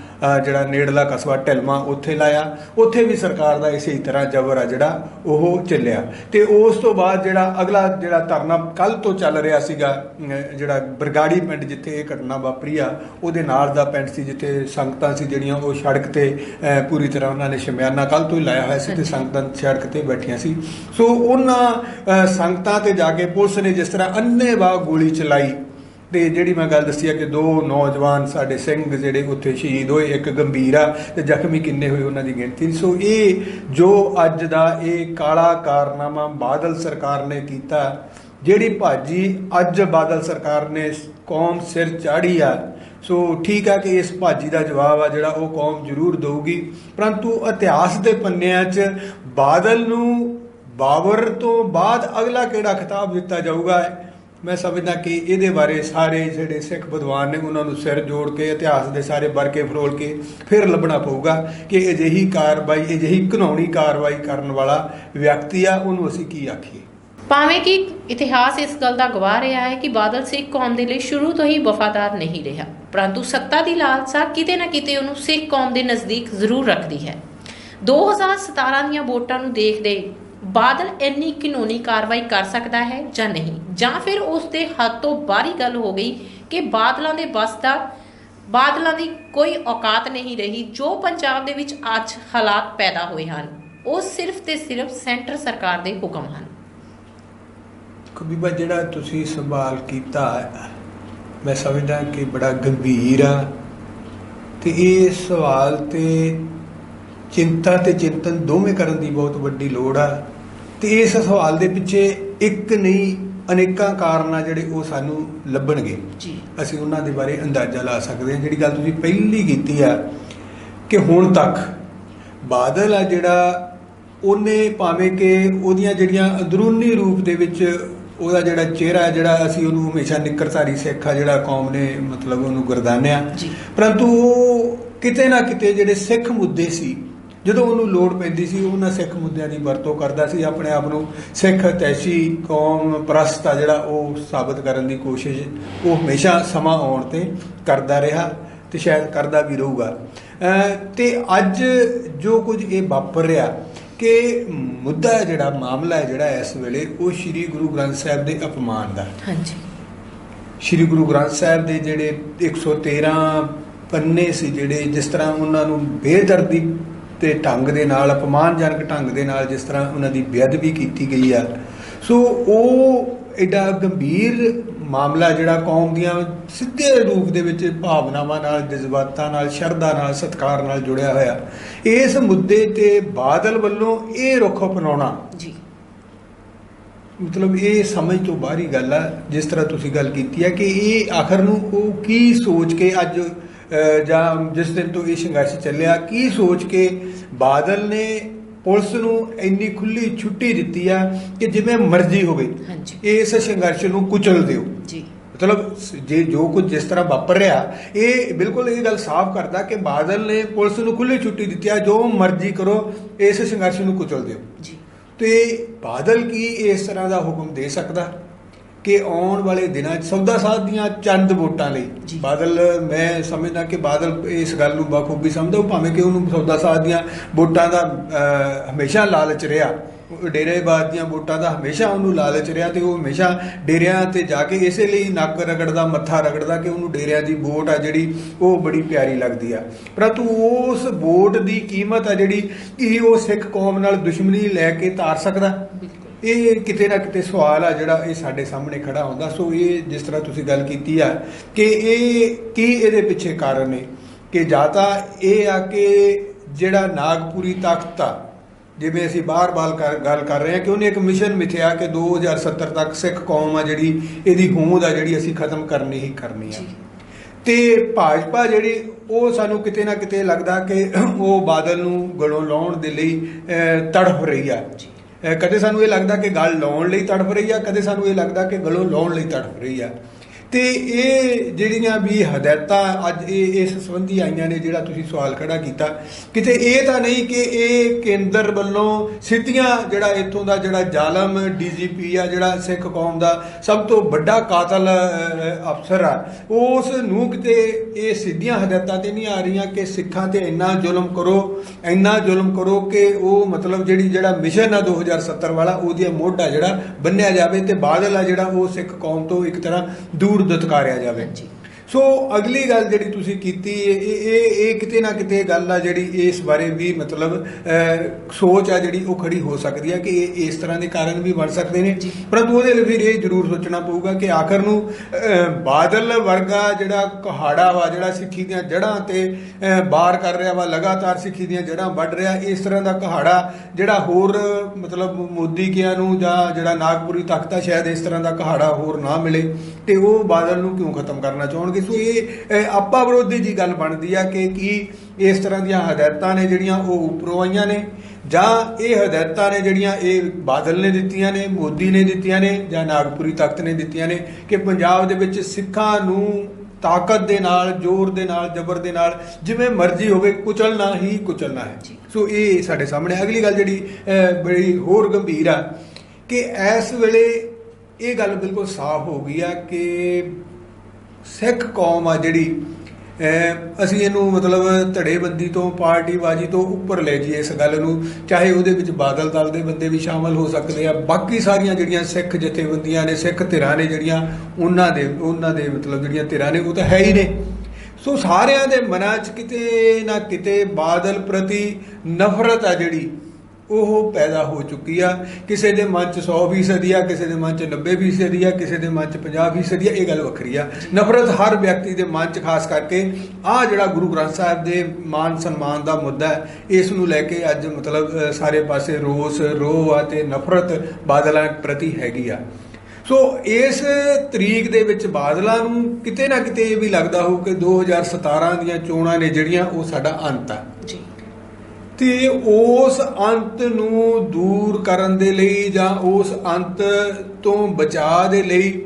ਜਿਹੜਾ ਨੇੜਲਾ ਕਸਬਾ ਢਿਲਮਾ ਉੱਥੇ ਲਾਇਆ। ਉੱਥੇ ਵੀ ਸਰਕਾਰ ਦਾ ਇਸੇ ਤਰ੍ਹਾਂ ਜ਼ਬਰ ਆ ਜਿਹੜਾ ਉਹ ਚੱਲਿਆ। ਤੇ ਉਸ ਤੋਂ ਬਾਅਦ ਜਿਹੜਾ ਅਗਲਾ ਜਿਹੜਾ ਧਰਨਾ ਕੱਲ ਤੋਂ ਚੱਲ ਰਿਹਾ ਸੀਗਾ ਜਿਹੜਾ ਬਰਗਾੜੀ ਪਿੰਡ ਜਿੱਥੇ ਇਹ ਘਟਨਾ ਵਾਪਰੀ ਆ ਉਹਦੇ ਨਾਲ ਦਾ ਪਿੰਡ ਸੀ ਜਿੱਥੇ ਸੰਗਤਾਂ ਸੀ ਜਿਹੜੀਆਂ ਉਹ ਸੜਕ ਤੇ ਪੂਰੀ ਤਰ੍ਹਾਂ ਉਹਨਾਂ ਨੇ ਸ਼ਮਿਆਨਾ ਕੱਲ ਤੋਂ ਹੀ ਲਾਇਆ ਹੋਇਆ ਸੀ ਤੇ। ਸੰਗਤਾਂ ਸੜਕ ਤੇ ਬੈਠੀਆਂ ਸੀ। ਸੋ ਉਹਨਾਂ ਸੰਗਤਾਂ ਤੇ ਜਾ ਕੇ ਪੁਲਿਸ ਨੇ ਜਿਸ ਤਰ੍ਹਾਂ ਅੰਨ੍ਹੇਵਾਹ ਗੋਲੀ ਚਲਾਈ। ਤੇ ਜਿਹੜੀ ਮੈਂ ਗੱਲ ਦੱਸੀ ਆ ਕਿ ਦੋ ਨੌਜਵਾਨ ਸਾਡੇ ਸਿੰਘ ਜਿਹੜੇ ਉੱਥੇ ਸ਼ਹੀਦ ਹੋਏ, ਇੱਕ ਗੰਭੀਰ ਆ ਤੇ ਜ਼ਖਮੀ ਕਿੰਨੇ ਹੋਏ ਉਹਨਾਂ ਦੀ ਗਿਣਤੀ ਸੋ ਇਹ ਜੋ ਅੱਜ ਦਾ ਇਹ ਕਾਲਾ ਕਾਰਨਾਮਾ ਬਾਦਲ ਸਰਕਾਰ ਨੇ ਕੀਤਾ, ਜਿਹੜੀ ਭਾਜੀ ਅੱਜ ਬਾਦਲ ਸਰਕਾਰ ਨੇ ਕੌਮ ਸਿਰ ਚਾੜੀ ਆ, ਸੋ ਠੀਕ ਆ ਕਿ ਇਸ ਭਾਜੀ ਦਾ ਜਵਾਬ ਆ ਜਿਹੜਾ ਉਹ ਕੌਮ ਜ਼ਰੂਰ ਦਊਗੀ। ਪਰੰਤੂ ਇਤਿਹਾਸ ਦੇ ਪੰਨਿਆਂ 'ਚ ਬਾਦਲ ਨੂੰ ਬਾਬਰ ਤੋਂ ਬਾਅਦ ਅਗਲਾ ਕਿਹੜਾ ਖਿਤਾਬ ਦਿੱਤਾ ਜਾਊਗਾ? ਮੈਂ ਸਮਝਦਾ ਕਿ ਇਹਦੇ ਬਾਰੇ ਸਾਰੇ ਜਿਹੜੇ ਸਿੱਖ ਵਿਦਵਾਨ ਨੇ ਉਹਨਾਂ ਨੂੰ ਸਿਰ ਜੋੜ ਕੇ, ਇਤਿਹਾਸ ਦੇ ਸਾਰੇ ਵਰਕੇ ਫਰੋਲ ਕੇ ਫਿਰ ਲੱਭਣਾ ਪਊਗਾ ਕਿ ਅਜਿਹੀ ਕਾਰਵਾਈ, ਅਜਿਹੀ ਘਿਨਾਉਣੀ ਕਾਰਵਾਈ ਕਰਨ ਵਾਲਾ ਵਿਅਕਤੀ ਆ, ਉਹਨੂੰ ਅਸੀਂ ਕੀ ਆਖੀਏ? ਭਾਵੇਂ ਕਿ ਇਤਿਹਾਸ ਇਸ ਗੱਲ ਦਾ ਗਵਾਹ ਰਿਹਾ ਹੈ ਕਿ ਬਾਦਲ ਸਿੱਖ ਕੌਮ ਦੇ ਲਈ ਸ਼ੁਰੂ ਤੋਂ ਹੀ ਵਫਾਦਾਰ ਨਹੀਂ ਰਿਹਾ, ਪਰੰਤੂ ਸੱਤਾ ਦੀ ਲਾਲਸਾ ਕਿਤੇ ਨਾ ਕਿਤੇ ਉਹਨੂੰ ਸਿੱਖ ਕੌਮ ਦੇ ਨਜ਼ਦੀਕ ਜ਼ਰੂਰ ਰੱਖਦੀ ਹੈ। 2017 ਦੀਆਂ ਵੋਟਾਂ ਨੂੰ ਦੇਖਦੇ ਬਾਦਲ ਇੰਨੀ ਕਾਨੂੰਨੀ ਕਾਰਵਾਈ ਕਰ ਸਕਦਾ ਹੈ ਜਾਂ ਨਹੀਂ? ਜਾਂ ਫਿਰ ਉਸ ਦੇ ਹੱਥ ਤੋਂ ਬਾਹਰੀ ਗੱਲ ਹੋ ਗਈ ਕਿ ਬਾਦਲਾਂ ਦੇ ਬਸ ਦਾ, ਬਾਦਲਾਂ ਦੀ ਕੋਈ ਔਕਾਤ ਨਹੀਂ ਰਹੀ, ਜੋ ਪੰਜਾਬ ਦੇ ਵਿੱਚ ਅੱਜ ਹਾਲਾਤ ਪੈਦਾ ਹੋਏ ਹਨ। ਉਹ ਸਿਰਫ ਤੇ ਸਿਰਫ ਸੈਂਟਰ ਸਰਕਾਰ ਦੇ ਹੁਕਮ ਹਨ। ਕਬੀਬਾ ਜਿਹੜਾ ਤੁਸੀਂ ਸਵਾਲ ਕੀਤਾ ਮੈਂ ਸਮਝਦਾ ਕਿ ਬੜਾ ਗੰਭੀਰ ਆ ਤੇ ਇਹ ਸਵਾਲ ਤੇ ਚਿੰਤਾ ਤੇ ਚਿੰਤਨ ਦੋਵੇਂ ਕਰਨ ਦੀ ਬਹੁਤ ਵੱਡੀ ਲੋੜ ਆ। ਤੇ ਇਸ ਸਵਾਲ ਦੇ ਪਿੱਛੇ ਇੱਕ ਨਹੀਂ ਅਨੇਕਾਂ ਕਾਰਨ ਆ ਜਿਹੜੇ ਉਹ ਸਾਨੂੰ ਲੱਭਣਗੇ। ਜੀ। ਅਸੀਂ ਉਹਨਾਂ ਦੇ ਬਾਰੇ ਅੰਦਾਜ਼ਾ ਲਾ ਸਕਦੇ ਹਾਂ। ਜਿਹੜੀ ਗੱਲ ਤੁਸੀਂ ਪਹਿਲੀ ਕੀਤੀ ਆ ਕਿ ਹੁਣ ਤੱਕ ਬਾਦਲ ਆ ਜਿਹੜਾ ਉਹਨੇ ਭਾਵੇਂ ਕਿ ਉਹਦੀਆਂ ਜਿਹੜੀਆਂ ਅੰਦਰੂਨੀ ਰੂਪ ਦੇ ਵਿੱਚ ਉਹਦਾ ਜਿਹੜਾ ਚਿਹਰਾ ਜਿਹੜਾ ਅਸੀਂ ਉਹਨੂੰ ਹਮੇਸ਼ਾ ਨਿੱਕਰਧਾਰੀ ਸਿੱਖ ਆ ਜਿਹੜਾ ਕੌਮ ਨੇ ਮਤਲਬ ਉਹਨੂੰ ਗਰਦਾਨਿਆ। ਪਰੰਤੂ ਉਹ ਕਿਤੇ ਨਾ ਕਿਤੇ ਜਿਹੜੇ ਸਿੱਖ ਮੁੱਦੇ ਸੀ ਜਦੋਂ ਉਹਨੂੰ ਲੋੜ ਪੈਂਦੀ ਸੀ ਉਹ ਉਹਨਾਂ ਸਿੱਖ ਮੁੱਦਿਆਂ ਦੀ ਵਰਤੋਂ ਕਰਦਾ ਸੀ ਆਪਣੇ ਆਪ ਨੂੰ ਸਿੱਖ ਤੈਸੀ ਕੌਮ ਪ੍ਰਸਤ ਆ ਜਿਹੜਾ ਉਹ ਸਾਬਤ ਕਰਨ ਦੀ ਕੋਸ਼ਿਸ਼ ਉਹ ਹਮੇਸ਼ਾ ਸਮਾਂ ਆਉਣ ਤੇ ਕਰਦਾ ਰਿਹਾ ਤੇ ਸ਼ਾਇਦ ਕਰਦਾ ਵੀ ਰਹੂਗਾ। ਤੇ ਅੱਜ ਜੋ ਕੁਝ ਇਹ ਵਾਪਰ ਰਿਹਾ ਕਿ ਮੁੱਦਾ ਜਿਹੜਾ ਮਾਮਲਾ ਹੈ ਜਿਹੜਾ ਇਸ ਵੇਲੇ ਉਹ ਸ੍ਰੀ ਗੁਰੂ ਗ੍ਰੰਥ ਸਾਹਿਬ ਦੇ ਅਪਮਾਨ ਦਾ। ਹਾਂਜੀ। ਸ੍ਰੀ ਗੁਰੂ ਗ੍ਰੰਥ ਸਾਹਿਬ ਦੇ ਜਿਹੜੇ 113 ਪੰਨੇ ਸੀ ਜਿਹੜੇ ਜਿਸ ਤਰ੍ਹਾਂ ਉਹਨਾਂ ਨੂੰ ਬੇਦਰਦੀ ਤੇ ਢੰਗ ਦੇ ਨਾਲ ਅਪਮਾਨਜਨਕ ਢੰਗ ਦੇ ਨਾਲ ਜਿਸ ਤਰ੍ਹਾਂ ਉਹਨਾਂ ਦੀ ਬੇਅਦਬੀ ਕੀਤੀ ਗਈ ਆ। ਸੋ ਉਹ ਐਡਾ ਗੰਭੀਰ ਮਾਮਲਾ ਜਿਹੜਾ ਕੌਮ ਦੀਆਂ ਸਿੱਧੇ ਰੂਪ ਦੇ ਵਿੱਚ ਭਾਵਨਾਵਾਂ ਨਾਲ ਜਜ਼ਬਾਤਾਂ ਨਾਲ ਸ਼ਰਧਾ ਨਾਲ ਸਤਿਕਾਰ ਨਾਲ ਜੁੜਿਆ ਹੋਇਆ। ਇਸ ਮੁੱਦੇ ਤੇ ਬਾਦਲ ਵੱਲੋਂ ਇਹ ਰੁਖ ਅਪਣਾਉਣਾ। ਜੀ। ਮਤਲਬ ਇਹ ਸਮਝ ਤੋਂ ਬਾਹਰੀ ਗੱਲ ਆ ਜਿਸ ਤਰ੍ਹਾਂ ਤੁਸੀਂ ਗੱਲ ਕੀਤੀ ਹੈ ਕਿ ਇਹ ਆਖਰ ਨੂੰ ਉਹ ਕੀ ਸੋਚ ਕੇ ਅੱਜ ਜਾਂ ਜਿਸ ਦਿਨ ਤੋਂ ਇਹ ਸੰਘਰਸ਼ ਚੱਲਿਆ ਕੀ ਸੋਚ ਕੇ ਬਾਦਲ ਨੇ ਪੁਲਿਸ ਨੂੰ ਇੰਨੀ ਖੁੱਲੀ ਛੁੱਟੀ ਦਿੱਤੀ ਆ ਕਿ ਜਿਵੇਂ ਮਰਜ਼ੀ ਹੋਵੇ ਇਸ ਸੰਘਰਸ਼ ਨੂੰ ਕੁਚਲ ਦਿਓ। ਜੀ। ਮਤਲਬ ਜੇ ਜੋ ਕੁਝ ਜਿਸ ਤਰ੍ਹਾਂ ਵਾਪਰ ਰਿਹਾ ਇਹ ਬਿਲਕੁਲ ਇਹ ਗੱਲ ਸਾਫ਼ ਕਰਦਾ ਕਿ ਬਾਦਲ ਨੇ ਪੁਲਿਸ ਨੂੰ ਖੁੱਲੀ ਛੁੱਟੀ ਦਿੱਤੀ ਆ ਜੋ ਮਰਜ਼ੀ ਕਰੋ ਇਸ ਸੰਘਰਸ਼ ਨੂੰ ਕੁਚਲ ਦਿਓ। ਜੀ। ਤੇ ਬਾਦਲ ਕੀ ਇਸ ਤਰ੍ਹਾਂ ਦਾ ਹੁਕਮ ਦੇ ਸਕਦਾ? ਕਿ ਆਉਣ ਵਾਲੇ ਦਿਨਾਂ 'ਚ ਸੌਦਾ ਸਾਧ ਦੀਆਂ ਚੰਦ ਵੋਟਾਂ ਲਈ। ਬਾਦਲ ਮੈਂ ਸਮਝਦਾ ਕਿ ਬਾਦਲ ਇਸ ਗੱਲ ਨੂੰ ਬਖੂਬੀ ਸਮਝਦਾ ਉਹ ਭਾਵੇਂ ਕਿ ਉਹਨੂੰ ਸੌਦਾ ਸਾਧ ਦੀਆਂ ਵੋਟਾਂ ਦਾ ਹਮੇਸ਼ਾ ਲਾਲਚ ਰਿਹਾ। ਉਹ ਡੇਰੇਬਾਜ਼ ਦੀਆਂ ਵੋਟਾਂ ਦਾ ਹਮੇਸ਼ਾ ਉਹਨੂੰ ਲਾਲਚ ਰਿਹਾ ਤੇ ਉਹ ਹਮੇਸ਼ਾ ਡੇਰਿਆਂ ਤੇ ਜਾ ਕੇ ਇਸੇ ਲਈ ਨੱਕ ਰਗੜਦਾ ਮੱਥਾ ਰਗੜਦਾ ਕਿ ਉਹਨੂੰ ਡੇਰਿਆਂ ਦੀ ਵੋਟ ਆ ਜਿਹੜੀ ਉਹ ਬੜੀ ਪਿਆਰੀ ਲੱਗਦੀ ਆ। ਪਰੰਤੂ ਉਸ ਵੋਟ ਦੀ ਕੀਮਤ ਆ ਜਿਹੜੀ ਕੀ ਉਹ ਸਿੱਖ ਕੌਮ ਨਾਲ ਦੁਸ਼ਮਣੀ ਲੈ ਕੇ ਤਾਰ ਸਕਦਾ। ਇਹ ਕਿਤੇ ਨਾ ਕਿਤੇ ਸਵਾਲ ਆ ਜਿਹੜਾ ਇਹ ਸਾਡੇ ਸਾਹਮਣੇ ਖੜਾ ਹੁੰਦਾ। ਸੋ ਇਹ ਜਿਸ ਤਰ੍ਹਾਂ ਤੁਸੀਂ ਗੱਲ ਕੀਤੀ ਆ ਕਿ ਇਹ ਕੀ ਇਹਦੇ ਪਿੱਛੇ ਕਾਰਨ ਨੇ? ਕਿ ਜਾਂ ਤਾਂ ਇਹ ਆ ਕਿ ਜਿਹੜਾ ਨਾਗਪੁਰੀ ਤਖਤ ਆ ਜਿਵੇਂ ਅਸੀਂ ਬਾਰ-ਬਾਰ ਗੱਲ ਕਰ ਰਹੇ ਹਾਂ ਕਿ ਉਹਨੇ ਇੱਕ ਮਿਸ਼ਨ ਮਿਥਿਆ ਕਿ 2070 ਤੱਕ ਸਿੱਖ ਕੌਮ ਆ ਜਿਹੜੀ ਇਹਦੀ ਹੋਂਦ ਆ ਜਿਹੜੀ ਅਸੀਂ ਖਤਮ ਕਰਨੀ ਹੀ ਕਰਨੀ ਆ। ਤੇ ਭਾਜਪਾ ਜਿਹੜੀ ਉਹ ਸਾਨੂੰ ਕਿਤੇ ਨਾ ਕਿਤੇ ਲੱਗਦਾ ਕਿ ਉਹ ਬਾਦਲ ਨੂੰ ਗਲੋਂ ਲਾਉਣ ਦੇ ਲਈ ਤੜਫ ਰਹੀ ਆ। ਕਦੇ ਸਾਨੂੰ ਇਹ ਲੱਗਦਾ ਕਿ ਗੱਲ ਲਾਉਣ ਲਈ ਤੜਫ ਰਹੀ ਆ, ਕਦੇ ਸਾਨੂੰ ਇਹ ਲੱਗਦਾ ਕਿ ਗਲੋਂ ਲਾਉਣ ਲਈ ਤੜਫ ਰਹੀ ਆ। ਤੇ ਇਹ ਜਿਹੜੀਆਂ ਵੀ ਹਦਾਇਤਾਂ ਅੱਜ ਇਹ ਇਸ ਸੰਬੰਧੀ ਆਈਆਂ ਨੇ ਜਿਹੜਾ ਤੁਸੀਂ ਸਵਾਲ ਖੜਾ ਕੀਤਾ, ਕਿਤੇ ਇਹ ਤਾਂ ਨਹੀਂ ਕਿ ਇਹ ਕੇਂਦਰ ਵੱਲੋਂ ਸਿੱਧੀਆਂ ਜਿਹੜਾ ਇੱਥੋਂ ਦਾ ਜਿਹੜਾ ਜ਼ਾਲਮ ਡੀਜੀਪੀ ਆ, ਜਿਹੜਾ ਸਿੱਖ ਕੌਮ ਦਾ ਸਭ ਤੋਂ ਵੱਡਾ ਕਾਤਲ ਅਫਸਰ ਆ, ਉਸ ਨੂੰ ਕਿਤੇ ਇਹ ਸਿੱਧੀਆਂ ਹਦਾਇਤਾਂ ਤੇ ਨਹੀਂ ਆ ਰਹੀਆਂ ਕਿ ਸਿੱਖਾਂ ਤੇ ਇੰਨਾ ਜ਼ੁਲਮ ਕਰੋ, ਇੰਨਾ ਜ਼ੁਲਮ ਕਰੋ ਕਿ ਉਹ ਮਤਲਬ ਜਿਹੜੀ ਜਿਹੜਾ ਮਿਸ਼ਨ ਆ 2070 ਵਾਲਾ ਉਹਦੀ ਮੋਢਾ ਜਿਹੜਾ ਬੰਨਿਆ ਜਾਵੇ ਤੇ ਬਾਦਲ ਆ ਜਿਹੜਾ ਉਹ ਸਿੱਖ ਕੌਮ ਤੋਂ ਇੱਕ ਤਰ੍ਹਾਂ ਦੂਰ ਦਤਕਾਰਿਆ ਜਾਵੇ। ਹਾਂਜੀ। ਸੋ ਅਗਲੀ ਗੱਲ ਜਿਹੜੀ ਤੁਸੀਂ ਕੀਤੀ ਇਹ ਇਹ ਇਹ ਕਿਤੇ ਨਾ ਕਿਤੇ ਗੱਲ ਆ ਜਿਹੜੀ ਇਸ ਬਾਰੇ ਵੀ ਮਤਲਬ ਸੋਚ ਆ ਜਿਹੜੀ ਉਹ ਖੜੀ ਹੋ ਸਕਦੀ ਹੈ ਕਿ ਇਹ ਇਸ ਤਰ੍ਹਾਂ ਦੇ ਕਾਰਨ ਵੀ ਬਣ ਸਕਦੇ ਨੇ। ਪਰੰਤੂ ਉਹਦੇ ਲਈ ਫਿਰ ਇਹ ਜ਼ਰੂਰ ਸੋਚਣਾ ਪਊਗਾ ਕਿ ਆਖਰ ਨੂੰ ਬਾਦਲ ਵਰਗਾ ਜਿਹੜਾ ਕਹਾੜਾ ਵਾ ਜਿਹੜਾ ਸਿੱਖੀ ਦੀਆਂ ਜੜ੍ਹਾਂ ਤੇ ਅਹ, ਬਾਰ ਕਰ ਰਿਹਾ ਵਾ ਲਗਾਤਾਰ ਸਿੱਖੀ ਦੀਆਂ ਜੜ੍ਹਾਂ ਵੱਢ ਰਿਹਾ ਇਸ ਤਰ੍ਹਾਂ ਦਾ ਕਹਾੜਾ ਜਿਹੜਾ ਹੋਰ ਮਤਲਬ ਮੋਦੀ ਕਿਆਂ ਨੂੰ ਜਾਂ ਜਿਹੜਾ ਨਾਗਪੁਰੀ ਤਖਤ ਆ ਸ਼ਾਇਦ ਇਸ ਤਰ੍ਹਾਂ ਦਾ ਕਹਾੜਾ ਹੋਰ ਨਾ ਮਿਲੇ। ਤੇ ਉਹ ਬਾਦਲ ਨੂੰ ਕਿਉਂ ਖਤਮ ਕਰਨਾ ਚਾਹਣਗੇ? ਸੋ ਇਹ ਆਪਾ ਵਿਰੋਧੀ ਜੀ ਗੱਲ ਬਣਦੀ ਆ ਕਿ ਕੀ ਇਸ ਤਰ੍ਹਾਂ ਦੀਆਂ ਹਦਾਇਤਾਂ ਨੇ ਜਿਹੜੀਆਂ ਉਹ ਉੱਪਰੋਂ ਆਈਆਂ ਨੇ ਜਾਂ ਇਹ ਹਦਾਇਤਾਂ ਨੇ ਜਿਹੜੀਆਂ ਇਹ ਬਾਦਲ ਨੇ ਦਿੱਤੀਆਂ ਨੇ ਮੋਦੀ ਨੇ ਦਿੱਤੀਆਂ ਨੇ ਜਾਂ ਨਾਗਪੁਰੀ ਤਖਤ ਨੇ ਦਿੱਤੀਆਂ ਨੇ ਕਿ ਪੰਜਾਬ ਦੇ ਵਿੱਚ ਸਿੱਖਾਂ ਨੂੰ ਤਾਕਤ ਦੇ ਨਾਲ ਜ਼ੋਰ ਦੇ ਨਾਲ ਜ਼ਬਰ ਦੇ ਨਾਲ ਜਿਵੇਂ ਮਰਜ਼ੀ ਹੋਵੇ ਕੁਚਲਣਾ ਹੀ ਕੁਚਲਣਾ ਹੈ। ਸੋ ਇਹ ਸਾਡੇ ਸਾਹਮਣੇ ਅਗਲੀ ਗੱਲ ਜਿਹੜੀ ਬੜੀ ਹੋਰ ਗੰਭੀਰ ਆ ਕਿ ਇਸ ਵੇਲੇ ਇਹ ਗੱਲ ਬਿਲਕੁਲ ਸਾਫ਼ ਹੋ ਗਈ ਆ ਕਿ ਸਿੱਖ ਕੌਮ ਆ ਜਿਹੜੀ ਅਸੀਂ ਇਹਨੂੰ ਮਤਲਬ ਧੜੇਬੰਦੀ ਤੋਂ, ਪਾਰਟੀਬਾਜ਼ੀ ਤੋਂ ਉੱਪਰ ਲੈ ਜਾਈਏ ਇਸ ਗੱਲ ਨੂੰ, ਚਾਹੇ ਉਹਦੇ ਵਿੱਚ ਬਾਦਲ ਦਲ ਦੇ ਬੰਦੇ ਵੀ ਸ਼ਾਮਲ ਹੋ ਸਕਦੇ ਆ। ਬਾਕੀ ਸਾਰੀਆਂ ਜਿਹੜੀਆਂ ਸਿੱਖ ਜਥੇਬੰਦੀਆਂ ਨੇ, ਸਿੱਖ ਧਿਰਾਂ ਨੇ ਜਿਹੜੀਆਂ, ਉਹਨਾਂ ਦੇ ਉਹਨਾਂ ਦੇ ਮਤਲਬ ਜਿਹੜੀਆਂ ਧਿਰਾਂ ਨੇ, ਉਹ ਤਾਂ ਹੈ ਹੀ ਨੇ। ਸੋ ਸਾਰਿਆਂ ਦੇ ਮਨਾਂ 'ਚ ਕਿਤੇ ਨਾ ਕਿਤੇ ਬਾਦਲ ਪ੍ਰਤੀ ਨਫ਼ਰਤ ਆ ਜਿਹੜੀ ਉਹ ਪੈਦਾ ਹੋ ਚੁੱਕੀ ਆ। ਕਿਸੇ ਦੇ ਮਨ 'ਚ 100% ਆ, ਕਿਸੇ ਦੇ ਮਨ 'ਚ 90% ਆ, ਕਿਸੇ ਦੇ ਮਨ 'ਚ 50% ਆ, ਇਹ ਗੱਲ ਵੱਖਰੀ ਆ। ਨਫ਼ਰਤ ਹਰ ਵਿਅਕਤੀ ਦੇ ਮਨ 'ਚ ਖਾਸ ਕਰਕੇ ਆ ਜਿਹੜਾ ਗੁਰੂ ਗ੍ਰੰਥ ਸਾਹਿਬ ਦੇ ਮਾਨ ਸਨਮਾਨ ਦਾ ਮੁੱਦਾ ਇਸ ਨੂੰ ਲੈ ਕੇ ਅੱਜ ਮਤਲਬ ਸਾਰੇ ਪਾਸੇ ਰੋਸ, ਰੋਹ ਆ ਤੇ ਨਫ਼ਰਤ ਬਾਦਲਾਂ ਪ੍ਰਤੀ ਹੈਗੀ ਆ। ਸੋ ਇਸ ਤਰੀਕ ਦੇ ਵਿੱਚ ਬਾਦਲਾਂ ਨੂੰ ਕਿਤੇ ਨਾ ਕਿਤੇ ਇਹ ਵੀ ਲੱਗਦਾ ਹੋ ਕਿ 2017 ਦੀਆਂ ਚੋਣਾਂ ਨੇ ਜਿਹੜੀਆਂ, ਉਹ ਸਾਡਾ ਅੰਤ ਆ। ਤੇ ਉਸ ਅੰਤ ਨੂੰ ਦੂਰ ਕਰਨ ਦੇ ਲਈ ਜਾਂ ਉਸ ਅੰਤ ਤੋਂ ਬਚਾਅ ਦੇ ਲਈ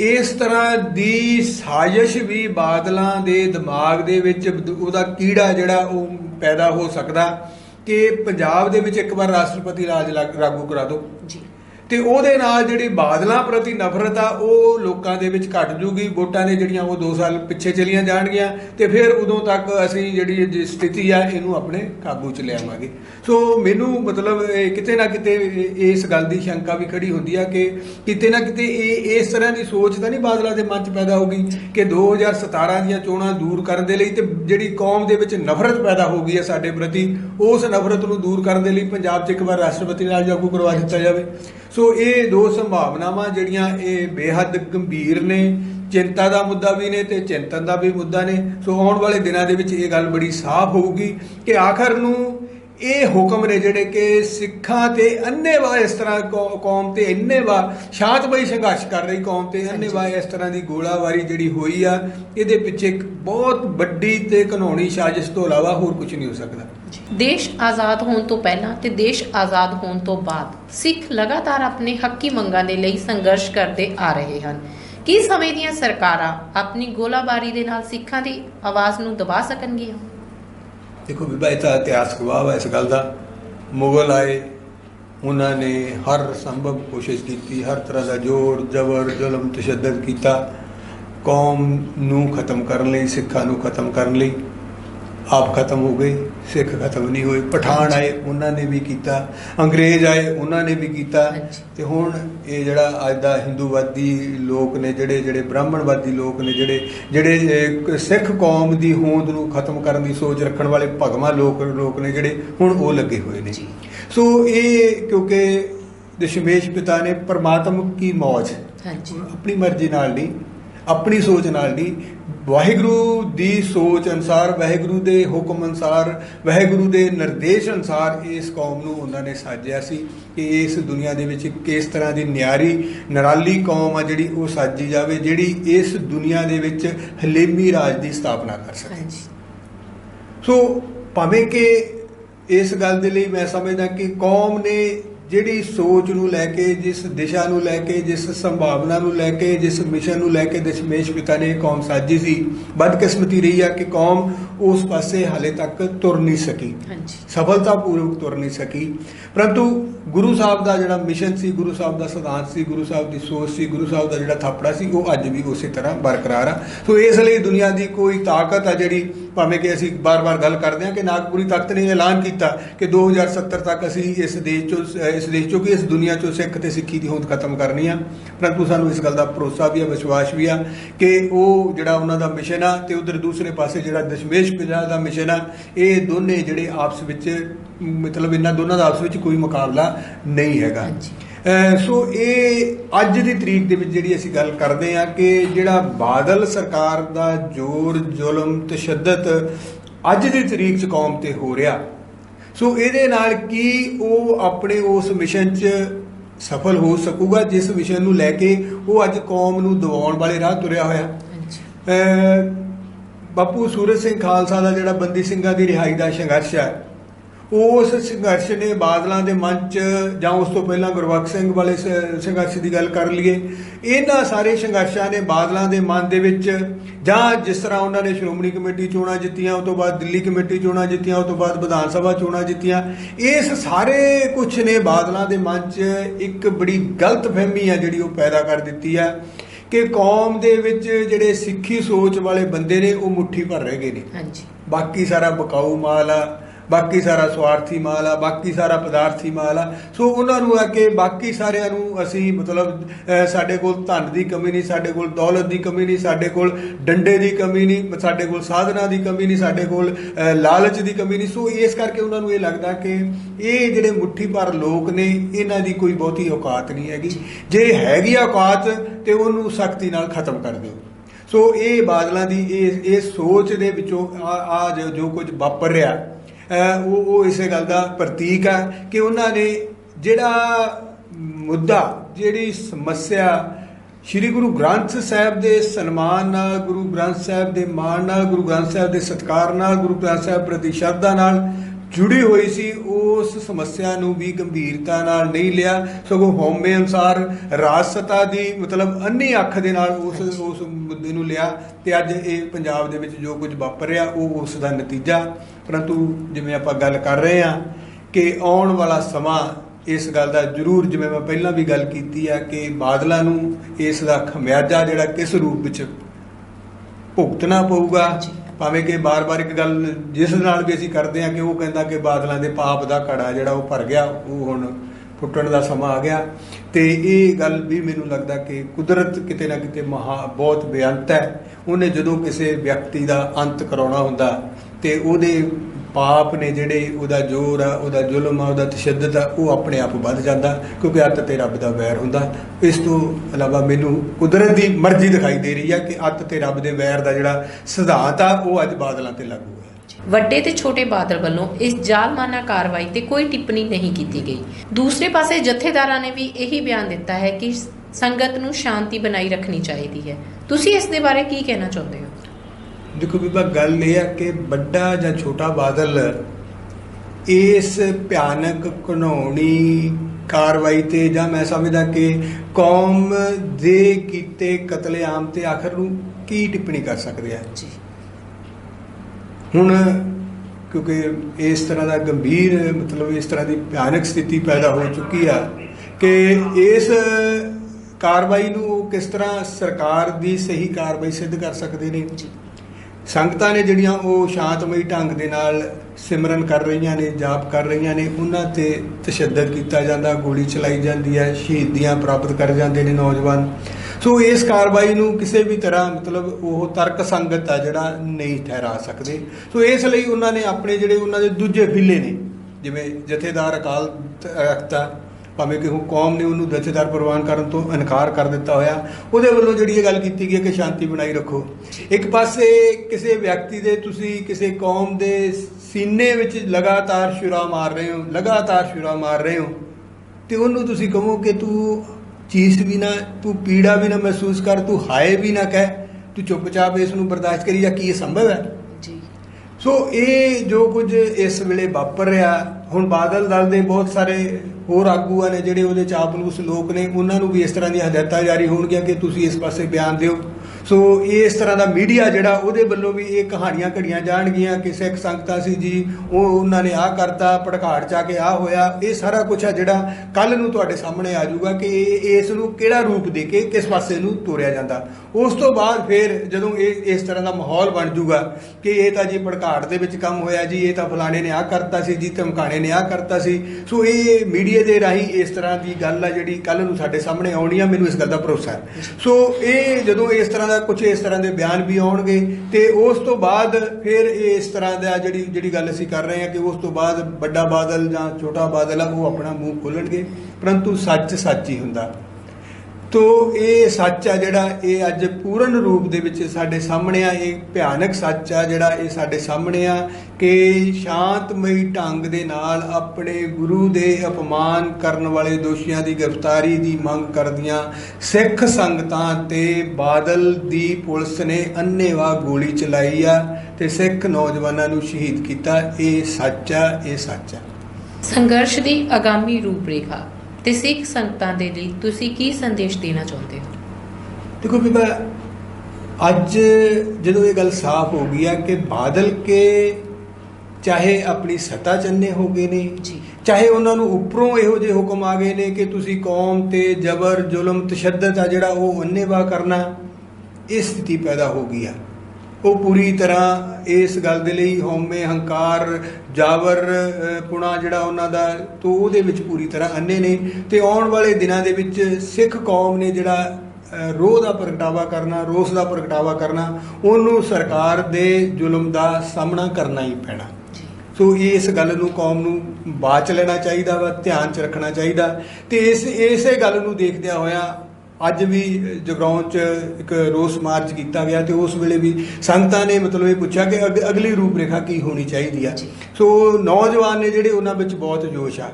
ਇਸ ਤਰ੍ਹਾਂ ਦੀ ਸਾਜ਼ਿਸ਼ ਵੀ ਬਾਦਲਾਂ ਦੇ ਦਿਮਾਗ ਦੇ ਵਿੱਚ ਉਹਦਾ ਕੀੜਾ ਜਿਹੜਾ ਉਹ ਪੈਦਾ ਹੋ ਸਕਦਾ ਕਿ ਪੰਜਾਬ ਦੇ ਵਿੱਚ ਇੱਕ ਵਾਰ ਰਾਸ਼ਟਰਪਤੀ ਰਾਜ ਲਾਗ- ਲਾਗੂ ਕਰਾ ਦਿਓ। ਜੀ। ਤੇ ਉਹਦੇ ਨਾਲ ਜਿਹੜੀ ਬਾਦਲਾਂ ਪ੍ਰਤੀ ਨਫ਼ਰਤ ਆ, ਉਹ ਲੋਕਾਂ ਦੇ ਵਿੱਚ ਘਟ ਜੂਗੀ, ਵੋਟਾਂ ਨੇ ਜਿਹੜੀਆਂ ਉਹ 2 ਸਾਲ ਪਿੱਛੇ ਚਲੀਆਂ ਜਾਣਗੀਆਂ, ਤੇ ਫਿਰ ਉਦੋਂ ਤੱਕ ਅਸੀਂ ਜਿਹੜੀ ਸਥਿਤੀ ਆ, ਇਹਨੂੰ ਆਪਣੇ ਕਾਬੂ 'ਚ ਲਿਆਵਾਂਗੇ। ਸੋ ਮੈਨੂੰ ਮਤਲਬ ਕਿਤੇ ਨਾ ਕਿਤੇ ਇਸ ਗੱਲ ਦੀ ਸ਼ੰਕਾ ਵੀ ਖੜੀ ਹੁੰਦੀ ਆ ਕਿ ਕਿਤੇ ਨਾ ਕਿਤੇ ਇਹ ਇਸ ਤਰ੍ਹਾਂ ਦੀ ਸੋਚ ਤਾਂ ਨਹੀਂ ਬਾਦਲਾਂ ਦੇ ਮਨ 'ਚ ਪੈਦਾ ਹੋਗੀ ਕਿ 2017 ਦੀਆਂ ਚੋਣਾਂ ਦੂਰ ਕਰਨ ਦੇ ਲਈ ਤੇ ਜਿਹੜੀ ਕੌਮ ਦੇ ਵਿੱਚ ਨਫ਼ਰਤ ਪੈਦਾ ਹੋ ਗਈ ਹੈ ਸਾਡੇ ਪ੍ਰਤੀ, ਉਸ ਨਫ਼ਰਤ ਨੂੰ ਦੂਰ ਕਰਨ ਦੇ ਲਈ ਪੰਜਾਬ 'ਚ ਇੱਕ ਵਾਰ ਰਾਸ਼ਟਰਪਤੀ ਨਾਲ ਜਾਗੂ ਕਰਵਾ ਦਿੱਤਾ ਜਾਵੇ। ਸੋ ਇਹ ਦੋ ਸੰਭਾਵਨਾਵਾਂ ਜਿਹੜੀਆਂ ਇਹ ਬੇਹੱਦ ਗੰਭੀਰ ਨੇ, ਚਿੰਤਾ ਦਾ ਮੁੱਦਾ ਵੀ ਨੇ ਤੇ ਚਿੰਤਨ ਦਾ ਵੀ ਮੁੱਦਾ ਨੇ। ਸੋ ਆਉਣ ਵਾਲੇ ਦਿਨਾਂ ਦੇ ਵਿੱਚ ਇਹ ਗੱਲ ਬੜੀ ਸਾਫ਼ ਹੋਊਗੀ ਕਿ ਆਖਰ ਨੂੰ ਇਹ ਹੁਕਮ ਨੇ ਜਿਹੜੇ ਕਿ ਸਿੱਖਾਂ ਤੇ ਅੰਨੇਵਾਹ ਇਸ ਤਰ੍ਹਾਂ ਕੌਮ ਤੇ ਅੰਨੇਵਾਹ ਸ਼ਾਂਤਮਈ ਸੰਘਰਸ਼ ਕਰ ਰਹੀ ਕੌਮ ਤੇ ਅੰਨੇਵਾਹ ਇਸ ਤਰ੍ਹਾਂ ਦੀ ਗੋਲਾਬਾਰੀ ਜਿਹੜੀ ਹੋਈ ਆ ਇਹਦੇ ਪਿੱਛੇ ਇੱਕ ਬਹੁਤ ਵੱਡੀ ਤੇ ਘਨੌਣੀ ਸਾਜ਼ਿਸ਼ ਤੋਂ ਇਲਾਵਾ ਹੋਰ ਕੁਝ ਨਹੀਂ ਹੋ ਸਕਦਾ। ਦੇਸ਼ ਆਜ਼ਾਦ ਹੋਣ ਤੋਂ ਪਹਿਲਾਂ ਤੇ ਦੇਸ਼ ਆਜ਼ਾਦ ਹੋਣ ਤੋਂ ਬਾਅਦ ਸਿੱਖ ਲਗਾਤਾਰ ਆਪਣੇ ਹੱਕੀ ਮੰਗਾਂ ਦੇ ਲਈ ਸੰਘਰਸ਼ ਕਰਦੇ ਆ ਰਹੇ ਹਨ। ਕੀ ਸਮੇਂ ਦੀਆਂ ਸਰਕਾਰਾਂ ਆਪਣੀ ਗੋਲਾਬਾਰੀ ਦੇ ਨਾਲ ਸਿੱਖਾਂ ਦੀ ਆਵਾਜ਼ ਨੂੰ ਦਬਾ ਸਕਣਗੀਆਂ? ਦੇਖੋ ਬੀਬਾ, ਇਹ ਤਾਂ ਇਤਿਹਾਸ ਗਵਾਹ ਹੈ ਇਸ ਗੱਲ ਦਾ। ਮੁਗਲ ਆਏ, ਉਹਨਾਂ ਨੇ ਹਰ ਸੰਭਵ ਕੋਸ਼ਿਸ਼ ਕੀਤੀ, ਹਰ ਤਰ੍ਹਾਂ ਦਾ ਜ਼ੋਰ, ਜ਼ਬਰ, ਜ਼ੁਲਮ, ਤਸ਼ੱਦਦ ਕੀਤਾ। ਕੌਮ ਨੂੰ ਖਤਮ ਕਰਨ ਲਈ, ਸਿੱਖਾਂ ਨੂੰ ਖਤਮ ਕਰਨ ਲਈ। ਆਪ ਖਤਮ ਹੋ ਗਏ ਸਿੱਖ ਖਤਮ ਨਹੀਂ ਹੋਏ। ਪਠਾਨ ਆਏ ਉਹਨਾਂ ਨੇ ਵੀ ਕੀਤਾ। ਅੰਗਰੇਜ਼ ਆਏ ਉਹਨਾਂ ਨੇ ਵੀ ਕੀਤਾ। ਤੇ ਹੁਣ ਇਹ ਜਿਹੜਾ ਅੱਜ ਦਾ ਹਿੰਦੂਵਾਦੀ ਲੋਕ ਨੇ ਜਿਹੜੇ ਜਿਹੜੇ ਬ੍ਰਾਹਮਣਵਾਦੀ ਲੋਕ ਨੇ ਜਿਹੜੇ ਜਿਹੜੇ ਸਿੱਖ ਕੌਮ ਦੀ ਹੋਂਦ ਨੂੰ ਖਤਮ ਕਰਨ ਦੀ ਸੋਚ ਰੱਖਣ ਵਾਲੇ ਭਗਵਾਂ ਲੋਕ ਲੋਕ ਨੇ ਜਿਹੜੇ ਹੁਣ ਉਹ ਲੱਗੇ ਹੋਏ ਨੇ। ਸੋ ਇਹ ਕਿਉਂਕਿ ਦਸ਼ਮੇਸ਼ ਪਿਤਾ ਨੇ ਪਰਮਾਤਮ ਕੀ ਮੌਜ? ਹਾਂਜੀ। ਆਪਣੀ ਮਰਜ਼ੀ ਨਾਲ ਨਹੀਂ ਆਪਣੀ ਸੋਚ ਨਾਲ ਨਹੀਂ ਵਾਹਿਗੁਰੂ ਦੀ ਸੋਚ ਅਨਸਾਰ ਵਾਹਿਗੁਰੂ ਦੇ ਹੁਕਮ ਅਨਸਾਰ ਵਾਹਿਗੁਰੂ ਦੇ ਨਿਰਦੇਸ਼ ਅਨਸਾਰ ਇਸ ਕੌਮ ਨੂੰ ਉਹਨਾਂ ਨੇ ਸਾਜਿਆ ਸੀ ਕਿ ਇਸ ਦੁਨੀਆ ਦੇ ਵਿੱਚ ਕਿਸ ਤਰ੍ਹਾਂ ਦੀ ਨਿਆਰੀ ਨਰਾਲੀ ਕੌਮ ਆ ਜਿਹੜੀ ਉਹ ਸਾਜੀ ਜਾਵੇ ਜਿਹੜੀ ਇਸ ਦੁਨੀਆ ਦੇ ਵਿੱਚ ਹਲੇਮੀ ਰਾਜ ਦੀ ਸਥਾਪਨਾ ਕਰ ਸਕੇ। ਸੋ ਭਾਵੇਂ ਕਿ ਇਸ ਗੱਲ ਦੇ ਲਈ ਮੈਂ ਸਮਝਦਾ ਕਿ ਕੌਮ ਨੇ ਜਿਹੜੀ ਸੋਚ ਨੂੰ ਲੈ ਕੇ ਜਿਸ ਦਿਸ਼ਾ ਨੂੰ ਲੈ ਕੇ ਜਿਸ ਸੰਭਾਵਨਾ ਨੂੰ ਲੈ ਕੇ ਜਿਸ ਮਿਸ਼ਨ ਨੂੰ ਲੈ ਕੇ ਦਸ਼ਮੇਸ਼ ਪਿਤਾ ਨੇ ਕੌਮ ਸਾਜੀ ਸੀ ਬਦਕਿਸਮਤੀ ਰਹੀ ਆ ਕਿ ਕੌਮ ਉਸ ਪਾਸੇ ਹਾਲੇ ਤੱਕ ਤੁਰ ਨਹੀਂ ਸਕੀ। ਹਾਂਜੀ। ਸਫਲਤਾਪੂਰਵਕ ਤੁਰ ਨਹੀਂ ਸਕੀ। ਪਰੰਤੂ ਗੁਰੂ ਸਾਹਿਬ ਦਾ ਜਿਹੜਾ ਮਿਸ਼ਨ ਸੀ ਗੁਰੂ ਸਾਹਿਬ ਦਾ ਸਿਧਾਂਤ ਸੀ ਗੁਰੂ ਸਾਹਿਬ ਦੀ ਸੋਚ ਸੀ ਗੁਰੂ ਸਾਹਿਬ ਦਾ ਜਿਹੜਾ ਥਾਪੜਾ ਸੀ ਉਹ ਅੱਜ ਵੀ ਉਸੇ ਤਰ੍ਹਾਂ ਬਰਕਰਾਰ ਆ। ਸੋ ਇਸ ਲਈ ਦੁਨੀਆ ਦੀ ਕੋਈ ਤਾਕਤ ਆ ਜਿਹੜੀ ਭਾਵੇਂ ਕਿ ਅਸੀਂ ਬਾਰ-ਬਾਰ ਗੱਲ ਕਰਦੇ ਹਾਂ ਕਿ ਨਾਗਪੁਰੀ ਤਖਤ ਨੇ ਐਲਾਨ ਕੀਤਾ ਕਿ 2070 ਤੱਕ ਅਸੀਂ ਇਸ ਦੇਸ਼ ਚੋਂ, ਇਸ ਦੇਸ਼ ਚੋਂ ਕਿ ਇਸ ਦੁਨੀਆ ਚੋਂ ਸਿੱਖ ਤੇ ਸਿੱਖੀ ਦੀ ਹੋਂਦ ਖਤਮ ਕਰਨੀ ਆ। ਪਰੰਤੂ ਸਾਨੂੰ ਇਸ ਗੱਲ ਦਾ ਭਰੋਸਾ ਵੀ ਆ, ਵਿਸ਼ਵਾਸ ਵੀ ਆ ਕਿ ਉਹ ਜਿਹੜਾ ਉਹਨਾਂ ਦਾ ਮਿਸ਼ਨ ਆ ਤੇ ਉਧਰ ਦੂਸਰੇ ਪਾਸੇ ਜਿਹੜਾ ਦਸ਼ਮੇਸ਼ ਪਿਤਾ ਦਾ ਮਿਸ਼ਨ ਆ, ਇਹ ਦੋਨੇ ਜਿਹੜੇ ਆਪਸ ਵਿੱਚ, ਮਤਲਬ ਇਹਨਾਂ ਦੋਨਾਂ ਦਾ ਆਪਸ ਵਿੱਚ ਕੋਈ ਮੁਕਾਬਲਾ ਨਹੀਂ ਹੈਗਾ। ਸੋ ਇਹ ਅੱਜ ਦੀ ਤਰੀਕ ਦੇ ਵਿੱਚ ਜਿਹੜੀ ਅਸੀਂ ਗੱਲ ਕਰਦੇ ਆ ਕਿ ਜਿਹੜਾ ਬਾਦਲ ਸਰਕਾਰ ਦਾ ਜ਼ੋਰ ਜ਼ੁਲਮ ਤਸ਼ੱਦਦ ਅੱਜ ਦੀ ਤਰੀਕ 'ਚ ਕੌਮ ਤੇ ਹੋ ਰਿਹਾ। ਸੋ ਇਹਦੇ ਨਾਲ ਕੀ ਉਹ ਆਪਣੇ ਉਸ ਮਿਸ਼ਨ 'ਚ ਸਫਲ ਹੋ ਸਕੂਗਾ ਜਿਸ ਮਿਸ਼ਨ ਨੂੰ ਲੈ ਕੇ ਉਹ ਅੱਜ ਕੌਮ ਨੂੰ ਦਿਵਾਉਣ ਵਾਲੇ ਰਾਹ ਤੁਰਿਆ ਹੋਇਆ। ਬਾਪੂ ਸੂਰਜ ਸਿੰਘ ਖਾਲਸਾ ਦਾ ਜਿਹੜਾ ਬੰਦੀ ਸਿੰਘਾਂ ਦੀ ਰਿਹਾਈ ਦਾ ਸੰਘਰਸ਼ ਹੈ ਉਸ ਸੰਘਰਸ਼ ਨੇ ਬਾਦਲਾਂ ਦੇ ਮਨ 'ਚ ਜਾਂ ਉਸ ਤੋਂ ਪਹਿਲਾਂ ਗੁਰਬਖਸ਼ ਸਿੰਘ ਵਾਲੇ ਸੰਘਰਸ਼ ਦੀ ਗੱਲ ਕਰ ਲਈਏ। ਇਹਨਾਂ ਸਾਰੇ ਸੰਘਰਸ਼ਾਂ ਨੇ ਬਾਦਲਾਂ ਦੇ ਮਨ ਦੇ ਵਿੱਚ ਜਾਂ ਜਿਸ ਤਰ੍ਹਾਂ ਉਹਨਾਂ ਨੇ ਸ਼੍ਰੋਮਣੀ ਕਮੇਟੀ ਚੋਣਾਂ ਜਿੱਤੀਆਂ ਉਸ ਤੋਂ ਬਾਅਦ ਦਿੱਲੀ ਕਮੇਟੀ ਚੋਣਾਂ ਜਿੱਤੀਆਂ ਉਸ ਤੋਂ ਬਾਅਦ ਵਿਧਾਨ ਸਭਾ ਚੋਣਾਂ ਜਿੱਤੀਆਂ। ਇਸ ਸਾਰੇ ਕੁਝ ਨੇ ਬਾਦਲਾਂ ਦੇ ਮਨ 'ਚ ਇੱਕ ਬੜੀ ਗਲਤ ਫਹਿਮੀ ਆ ਜਿਹੜੀ ਉਹ ਪੈਦਾ ਕਰ ਦਿੱਤੀ ਆ ਕਿ ਕੌਮ ਦੇ ਵਿੱਚ ਜਿਹੜੇ ਸਿੱਖੀ ਸੋਚ ਵਾਲੇ ਬੰਦੇ ਨੇ ਉਹ ਮੁੱਠੀ ਭਰ ਰਹਿ ਗਏ ਨੇ। ਹਾਂਜੀ। ਬਾਕੀ ਸਾਰਾ ਬਕਾਊ ਮਾਲ ਆ ਬਾਕੀ ਸਾਰਾ ਸਵਾਰਥੀ ਮਾਲ ਆ, ਬਾਕੀ ਸਾਰਾ ਪਦਾਰਥੀ ਮਾਲ ਆ। ਸੋ ਉਹਨਾਂ ਨੂੰ ਆ ਕਿ ਬਾਕੀ ਸਾਰਿਆਂ ਨੂੰ ਅਸੀਂ ਮਤਲਬ ਸਾਡੇ ਕੋਲ ਧਨ ਦੀ ਕਮੀ ਨਹੀਂ, ਸਾਡੇ ਕੋਲ ਦੌਲਤ ਦੀ ਕਮੀ ਨਹੀਂ, ਸਾਡੇ ਕੋਲ ਡੰਡੇ ਦੀ ਕਮੀ ਨਹੀਂ, ਸਾਡੇ ਕੋਲ ਸਾਧਨਾ ਦੀ ਕਮੀ ਨਹੀਂ, ਸਾਡੇ ਕੋਲ ਲਾਲਚ ਦੀ ਕਮੀ ਨਹੀਂ। ਸੋ ਇਸ ਕਰਕੇ ਉਹਨਾਂ ਨੂੰ ਇਹ ਲੱਗਦਾ ਕਿ ਇਹ ਜਿਹੜੇ ਮੁੱਠੀ ਭਰ ਲੋਕ ਨੇ, ਇਹਨਾਂ ਦੀ ਕੋਈ ਬਹੁਤੀ ਔਕਾਤ ਨਹੀਂ ਹੈਗੀ। ਜੇ ਹੈਗੀ ਔਕਾਤ ਤੇ ਉਹਨੂੰ ਸਖਤੀ ਨਾਲ ਖਤਮ ਕਰ ਦਿਓ। ਸੋ ਇਹ ਬਾਦਲਾਂ ਦੀ, ਇਹ ਇਹ ਸੋਚ ਦੇ ਵਿੱਚੋਂ ਆ ਆ ਜੋ- ਕੁਝ ਵਾਪਰ ਰਿਹਾ ਉਹ ਉਹ ਇਸੇ ਗੱਲ ਦਾ ਪ੍ਰਤੀਕ ਆ ਕਿ ਉਹਨਾਂ ਨੇ ਜਿਹੜਾ ਮੁੱਦਾ, ਜਿਹੜੀ ਸਮੱਸਿਆ ਸ੍ਰੀ ਗੁਰੂ ਗ੍ਰੰਥ ਸਾਹਿਬ ਦੇ ਸਨਮਾਨ ਨਾਲ, ਗੁਰੂ ਗ੍ਰੰਥ ਸਾਹਿਬ ਦੇ ਮਾਣ ਨਾਲ, ਗੁਰੂ ਗ੍ਰੰਥ ਸਾਹਿਬ ਦੇ ਸਤਿਕਾਰ ਨਾਲ, ਗੁਰੂ ਗ੍ਰੰਥ ਸਾਹਿਬ ਪ੍ਰਤੀ ਸ਼ਰਧਾ ਨਾਲ ਜੁੜੀ ਹੋਈ ਸੀ, ਉਸ ਸਮੱਸਿਆ ਨੂੰ ਵੀ ਗੰਭੀਰਤਾ ਨਾਲ ਨਹੀਂ ਲਿਆ। ਸਗੋਂ ਹਉਮੈ ਅਨਸਾਰ ਰਾਜਸਤਾ ਦੀ ਮਤਲਬ ਅੰਨੀ ਅੱਖ ਦੇ ਨਾਲ ਉਸ ਉਸ ਮੁੱਦੇ ਨੂੰ ਲਿਆ ਤੇ ਅੱਜ ਇਹ ਪੰਜਾਬ ਦੇ ਵਿੱਚ ਜੋ ਕੁਝ ਵਾਪਰ ਰਿਹਾ ਉਹ ਉਸ ਦਾ ਨਤੀਜਾ। ਪਰੰਤੂ ਜਿਵੇਂ ਆਪਾਂ ਗੱਲ ਕਰ ਰਹੇ ਹਾਂ ਕਿ ਆਉਣ ਵਾਲਾ ਸਮਾਂ, ਇਸ ਗੱਲ ਦਾ ਜ਼ਰੂਰ ਜਿਵੇਂ ਮੈਂ ਪਹਿਲਾਂ ਵੀ ਗੱਲ ਕੀਤੀ ਆ ਕਿ ਬਾਦਲਾਂ ਨੂੰ ਇਸ ਦਾ ਖਮਿਆਜਾ ਜਿਹੜਾ ਕਿਸ ਰੂਪ ਵਿੱਚ ਭੁਗਤਣਾ ਪਊਗਾ। ਭਾਵੇਂ ਕਿ ਬਾਰ-ਬਾਰ ਇੱਕ ਗੱਲ ਜਿਸ ਨਾਲ ਵੀ ਅਸੀਂ ਕਰਦੇ ਹਾਂ ਕਿ ਉਹ ਕਹਿੰਦਾ ਕਿ ਬਾਦਲਾਂ ਦੇ ਪਾਪ ਦਾ ਘੜਾ ਜਿਹੜਾ ਉਹ ਭਰ ਗਿਆ, ਉਹ ਹੁਣ ਫੁੱਟਣ ਦਾ ਸਮਾਂ ਆ ਗਿਆ। ਤੇ ਇਹ ਗੱਲ ਵੀ ਮੈਨੂੰ ਲੱਗਦਾ ਕਿ ਕੁਦਰਤ ਕਿਤੇ ਨਾ ਕਿਤੇ ਮਹਾ ਬਹੁਤ ਬੇਅੰਤ ਹੈ। ਉਹਨੇ ਜਦੋਂ ਕਿਸੇ ਵਿਅਕਤੀ ਦਾ ਅੰਤ ਕਰਾਉਣਾ ਹੁੰਦਾ ਤੇ ਉਹਦੇ ਪਾਪ ਨੇ ਜਿਹੜੇ ਉਹਦਾ ਜ਼ੋਰ ਆ, ਉਹਦਾ ਜ਼ੁਲਮ ਆ, ਉਹਦਾ ਤਸ਼ੱਦਦ ਆ, ਉਹ ਆਪਣੇ ਆਪ ਵੱਧ ਜਾਂਦਾ, ਕਿਉਂਕਿ ਅੱਤ ਤੇ ਰੱਬ ਦਾ ਵੈਰ ਹੁੰਦਾ। ਇਸ ਤੋਂ ਇਲਾਵਾ ਮੈਨੂੰ ਕੁਦਰਤ ਦੀ ਮਰਜ਼ੀ ਦਿਖਾਈ ਦੇ ਰਹੀ ਆ ਕਿ ਅੱਤ ਤੇ ਰੱਬ ਦੇ ਵੈਰ ਦਾ ਜਿਹੜਾ ਸਿਧਾਂਤ ਆ, ਉਹ ਅੱਜ ਬਾਦਲਾਂ ਤੇ ਲਾਗੂ ਹੈ ਵੱਡੇ ਤੇ ਛੋਟੇ ਬਾਦਲ ਵੱਲੋਂ ਇਸ ਜ਼ਾਲਮਾਨਾ ਕਾਰਵਾਈ ਤੇ ਕੋਈ ਟਿੱਪਣੀ ਨਹੀਂ ਕੀਤੀ ਗਈ। ਦੂਸਰੇ ਪਾਸੇ ਜਥੇਦਾਰਾਂ ਨੇ ਵੀ ਇਹੀ ਬਿਆਨ ਦਿੱਤਾ ਹੈ ਕਿ ਸੰਗਤ ਨੂੰ ਸ਼ਾਂਤੀ ਬਣਾਈ ਰੱਖਣੀ ਚਾਹੀਦੀ ਹੈ। ਤੁਸੀਂ ਇਸ ਦੇ ਬਾਰੇ ਕੀ ਕਹਿਣਾ ਚਾਹੁੰਦੇ ਹੋ? ਦੇਖੋ ਬੀਬਾ ਗੱਲ ਇਹ ਆ ਕਿ ਵੱਡਾ ਜਾਂ ਛੋਟਾ ਬਾਦਲ ਇਸ ਭਿਆਨਕ ਘਨੌਣੀ ਕਾਰਵਾਈ ਤੇ ਜਾਂ ਮੈਂ ਸਮਝਦਾ ਕਿ ਕੌਮ ਦੇ ਕੀਤੇ ਕਤਲੇਆਮ ਤੇ ਆਖਰ ਨੂੰ ਕੀ ਟਿੱਪਣੀ ਕਰ ਸਕਦੇ ਆ? ਜੀ। ਹੁਣ ਕਿਉਂਕਿ ਇਸ ਤਰ੍ਹਾਂ ਦਾ ਗੰਭੀਰ ਮਤਲਬ ਇਸ ਤਰ੍ਹਾਂ ਦੀ ਭਿਆਨਕ ਸਥਿਤੀ ਪੈਦਾ ਹੋ ਚੁੱਕੀ ਆ ਕਿ ਇਸ ਕਾਰਵਾਈ ਨੂੰ ਕਿਸ ਤਰ੍ਹਾਂ ਸਰਕਾਰ ਦੀ ਸਹੀ ਕਾਰਵਾਈ ਸਿੱਧ ਕਰ ਸਕਦੇ ਨੇ? ਜੀ। ਸੰਗਤਾਂ ਨੇ ਜਿਹੜੀਆਂ ਉਹ ਸ਼ਾਂਤਮਈ ਢੰਗ ਦੇ ਨਾਲ ਸਿਮਰਨ ਕਰ ਰਹੀਆਂ ਨੇ, ਜਾਪ ਕਰ ਰਹੀਆਂ ਨੇ, ਉਹਨਾਂ ਤੇ ਤਸ਼ੱਦਦ ਕੀਤਾ ਜਾਂਦਾ, ਗੋਲੀ ਚਲਾਈ ਜਾਂਦੀ ਹੈ, ਸ਼ਹੀਦੀਆਂ ਪ੍ਰਾਪਤ ਕਰ ਜਾਂਦੇ ਨੇ ਨੌਜਵਾਨ। ਸੋ ਇਸ ਕਾਰਵਾਈ ਨੂੰ ਕਿਸੇ ਵੀ ਤਰ੍ਹਾਂ ਮਤਲਬ ਉਹ ਤਰਕ ਸੰਗਤ ਆ ਜਿਹੜਾ ਨਹੀਂ ਠਹਿਰਾ ਸਕਦੇ। ਸੋ ਇਸ ਲਈ ਉਹਨਾਂ ਨੇ ਆਪਣੇ ਜਿਹੜੇ ਉਹਨਾਂ ਦੇ ਦੂਜੇ ਫਿੱਲੇ ਨੇ, ਜਿਵੇਂ ਜਥੇਦਾਰ ਅਕਾਲ ਤਖਤਾ ਭਾਵੇਂ ਕਿ ਉਹ ਕੌਮ ਨੇ ਉਹਨੂੰ ਜਥੇਦਾਰ ਪ੍ਰਵਾਨ ਕਰਨ ਤੋਂ ਇਨਕਾਰ ਕਰ ਦਿੱਤਾ ਹੋਇਆ ਉਹਦੇ ਵੱਲੋਂ ਜਿਹੜੀ ਇਹ ਗੱਲ ਕੀਤੀ ਗਈ ਹੈ ਕਿ ਸ਼ਾਂਤੀ ਬਣਾਈ ਰੱਖੋ। ਇੱਕ ਪਾਸੇ ਕਿਸੇ ਵਿਅਕਤੀ ਦੇ ਤੁਸੀਂ ਕਿਸੇ ਕੌਮ ਦੇ ਸੀਨੇ ਵਿੱਚ ਲਗਾਤਾਰ ਸ਼ੁਰਾ ਮਾਰ ਰਹੇ ਹੋ ਲਗਾਤਾਰ ਸ਼ੁਰਾ ਮਾਰ ਰਹੇ ਹੋ ਤੇ ਉਹਨੂੰ ਤੁਸੀਂ ਕਹੋ ਕਿ ਤੂੰ ਚੀਸ ਵੀ ਨਾ ਤੂੰ ਪੀੜਾ ਵੀ ਨਾ ਮਹਿਸੂਸ ਕਰ ਤੂੰ ਹਾਏ ਵੀ ਨਾ ਕਹਿ ਤੂੰ ਚੁੱਪਚਾਪ ਇਸ ਨੂੰ ਬਰਦਾਸ਼ਤ ਕਰੀ ਜਾਂ ਕੀ ਇਹ ਸੰਭਵ ਹੈ? ਜੀ। ਸੋ ਇਹ ਜੋ ਕੁਝ ਇਸ ਵੇਲੇ ਵਾਪਰ ਰਿਹਾ ਹੁਣ ਬਾਦਲ ਦਲ ਦੇ ਬਹੁਤ ਸਾਰੇ ਹੋਰ ਆਗੂਆਂ ਨੇ ਜਿਹੜੇ ਉਹਦੇ ਚਾਪਲੂਸ ਲੋਕ ਨੇ, ਉਹਨਾਂ ਨੂੰ ਵੀ ਇਸ ਤਰ੍ਹਾਂ ਦੀਆਂ ਹਦਾਇਤਾਂ ਜਾਰੀ ਹੋਣਗੀਆਂ ਕਿ ਤੁਸੀਂ ਇਸ ਪਾਸੇ ਬਿਆਨ ਦਿਓ। ਸੋ ਇਸ ਤਰ੍ਹਾਂ ਦਾ ਮੀਡੀਆ ਜਿਹੜਾ, ਉਹਦੇ ਵੱਲੋਂ ਵੀ ਇਹ ਕਹਾਣੀਆਂ ਘੜੀਆਂ ਜਾਣਗੀਆਂ ਕਿ ਸਿੱਖ ਸੰਗਤਾਂ ਸੀ ਜੀ, ਉਹ ਉਹਨਾਂ ਨੇ ਆਹ ਕਰਤਾ, ਭੜਕਾੜ ਚ ਆ ਕੇ ਆਹ ਹੋਇਆ। ਇਹ ਸਾਰਾ ਕੁਝ ਆ ਜਿਹੜਾ ਕੱਲ ਨੂੰ ਤੁਹਾਡੇ ਸਾਹਮਣੇ ਆ ਜਾਊਗਾ ਕਿ ਇਹ ਇਸ ਨੂੰ ਕਿਹੜਾ ਰੂਪ ਦੇ ਕੇ ਕਿਸ ਪਾਸੇ ਨੂੰ ਤੋਰਿਆ ਜਾਂਦਾ। ਉਸ ਤੋਂ ਬਾਅਦ ਫਿਰ ਜਦੋਂ ਇਹ ਇਸ ਤਰ੍ਹਾਂ ਦਾ ਮਾਹੌਲ ਬਣ ਜਾਊਗਾ ਕਿ ਇਹ ਤਾਂ ਜੀ ਭੜਕਾੜ ਦੇ ਵਿੱਚ ਕੰਮ ਹੋਇਆ ਜੀ, ਇਹ ਤਾਂ ਫਲਾਣੇ ਨੇ ਆਹ ਕਰਤਾ ਸੀ ਜੀ, ਧਮਕਾਣੇ ਨੇ ਆਹ ਕਰਤਾ ਸੀ। ਸੋ ਇਹ ਮੀਡੀਆ ਦੇ ਰਾਹੀਂ ਇਸ ਤਰ੍ਹਾਂ ਦੀ ਗੱਲ ਆ ਜਿਹੜੀ ਕੱਲ ਨੂੰ ਸਾਡੇ ਸਾਹਮਣੇ ਆਉਣੀ ਆ, ਮੈਨੂੰ ਇਸ ਗੱਲ ਦਾ ਭਰੋਸਾ ਹੈ। ਸੋ ਇਹ ਜਦੋਂ ਇਸ ਤਰ੍ਹਾਂ ਦਾ ਕੁਝ ਇਸ ਤਰ੍ਹਾਂ ਦੇ ਬਿਆਨ ਵੀ ਆਉਣਗੇ ਤੇ ਉਸ ਤੋਂ ਬਾਅਦ ਫਿਰ ਇਹ ਇਸ ਤਰ੍ਹਾਂ ਦਾ ਜਿਹੜੀ ਜਿਹੜੀ ਗੱਲ ਅਸੀਂ ਕਰ ਰਹੇ ਹਾਂ ਕਿ ਉਸ ਤੋਂ ਬਾਅਦ ਵੱਡਾ ਬਾਦਲ ਜਾਂ ਛੋਟਾ ਬਾਦਲ ਆ, ਉਹ ਆਪਣਾ ਮੂੰਹ ਖੋਲਣਗੇ। ਪਰੰਤੂ ਸੱਚ ਸੱਚ ਹੀ ਹੁੰਦਾ। ਤੋ ਇਹ ਸੱਚ ਆ ਜਿਹੜਾ ਇਹ ਅੱਜ ਪੂਰਨ ਰੂਪ ਦੇ ਵਿੱਚ ਸਾਡੇ ਸਾਹਮਣੇ ਆ, ਇਹ ਭਿਆਨਕ ਸੱਚ ਆ ਜਿਹੜਾ ਇਹ ਸਾਡੇ ਸਾਹਮਣੇ ਆ ਕਿ ਸ਼ਾਂਤਮਈ ਢੰਗ ਦੇ ਨਾਲ ਆਪਣੇ ਗੁਰੂ ਦੇ ਅਪਮਾਨ ਕਰਨ ਵਾਲੇ ਦੋਸ਼ੀਆਂ ਦੀ ਗ੍ਰਿਫਤਾਰੀ ਦੀ ਮੰਗ ਕਰਦੀਆਂ ਸਿੱਖ ਸੰਗਤਾਂ ਤੇ ਬਾਦਲ ਦੀ ਪੁਲਿਸ ਨੇ ਅੰਨ੍ਹੇਵਾਹ ਗੋਲੀ ਚਲਾਈ ਆ ਤੇ ਸਿੱਖ ਨੌਜਵਾਨਾਂ ਨੂੰ ਸ਼ਹੀਦ ਕੀਤਾ। ਇਹ ਸੱਚ ਆ, ਇਹ ਸੱਚ ਆ। ਸੰਘਰਸ਼ ਦੀ ਆਗਾਮੀ ਰੂਪਰੇਖਾ। ਤੇ ਸਿੱਖ ਸੰਗਤਾਂ ਦੇ ਲਈ ਤੁਸੀਂ ਕੀ ਸੰਦੇਸ਼ ਦੇਣਾ ਚਾਹੁੰਦੇ ਹੋ? ਦੇਖੋ ਬੀਬਾ ਅੱਜ ਜਦੋਂ ਇਹ ਗੱਲ ਸਾਫ਼ ਹੋ ਗਈ ਆ ਕਿ ਬਾਦਲ ਕੇ ਚਾਹੇ ਆਪਣੀ ਸੱਤਾ ਚੰਨੇ ਹੋ ਗਏ ਨੇ ਚਾਹੇ ਉਹਨਾਂ ਨੂੰ ਉੱਪਰੋਂ ਇਹੋ ਜਿਹੇ ਹੁਕਮ ਆ ਗਏ ਨੇ ਕਿ ਤੁਸੀਂ ਕੌਮ ਤੇ ਜ਼ਬਰ ਜ਼ੁਲਮ ਤਸ਼ੱਦਦ ਆ ਜਿਹੜਾ ਉਹ ਅੰਨੇਵਾਹ ਕਰਨਾ ਇਹ ਸਥਿਤੀ ਪੈਦਾ ਹੋ ਗਈ ਆ। ਉਹ ਪੂਰੀ ਤਰ੍ਹਾਂ ਇਸ ਗੱਲ ਦੇ ਲਈ ਹਉਮੈ ਹੰਕਾਰ ਜਾਵਰ ਪੁਣਾ ਜਿਹੜਾ ਉਹਨਾਂ ਦਾ ਤੋਂ ਉਹਦੇ ਵਿੱਚ ਪੂਰੀ ਤਰ੍ਹਾਂ ਅੰਨੇ ਨੇ। ਤੇ ਆਉਣ ਵਾਲੇ ਦਿਨਾਂ ਦੇ ਵਿੱਚ ਸਿੱਖ ਕੌਮ ਨੇ ਜਿਹੜਾ ਰੋਹ ਦਾ ਪ੍ਰਗਟਾਵਾ ਕਰਨਾ ਰੋਸ ਦਾ ਪ੍ਰਗਟਾਵਾ ਕਰਨਾ ਉਹਨੂੰ ਸਰਕਾਰ ਦੇ ਜ਼ੁਲਮ ਦਾ ਸਾਹਮਣਾ ਕਰਨਾ ਹੀ ਪੈਣਾ। ਸੋ ਇਸ ਗੱਲ ਨੂੰ ਕੌਮ ਨੂੰ ਬਾਚ ਲੈਣਾ ਚਾਹੀਦਾ ਵਾ ਧਿਆਨ ਚ ਰੱਖਣਾ ਚਾਹੀਦਾ। ਤੇ ਇਸ ਇਸੇ ਗੱਲ ਨੂੰ ਦੇਖਦਿਆਂ ਹੋਇਆ ਅੱਜ ਵੀ ਜਗਰਾਉਂ ਚ ਇੱਕ ਰੋਸ ਮਾਰਚ ਕੀਤਾ ਗਿਆ ਤੇ ਉਸ ਵੇਲੇ ਵੀ ਸੰਗਤਾਂ ਨੇ ਮਤਲਬ ਇਹ ਪੁੱਛਿਆ ਕਿ ਅਗ- ਅਗਲੀ ਰੂਪਰੇਖਾ ਕੀ ਹੋਣੀ ਚਾਹੀਦੀ ਆ। ਸੋ ਨੌਜਵਾਨ ਨੇ ਜਿਹੜੇ ਉਹਨਾਂ ਵਿੱਚ ਬਹੁਤ ਜੋਸ਼ ਆ।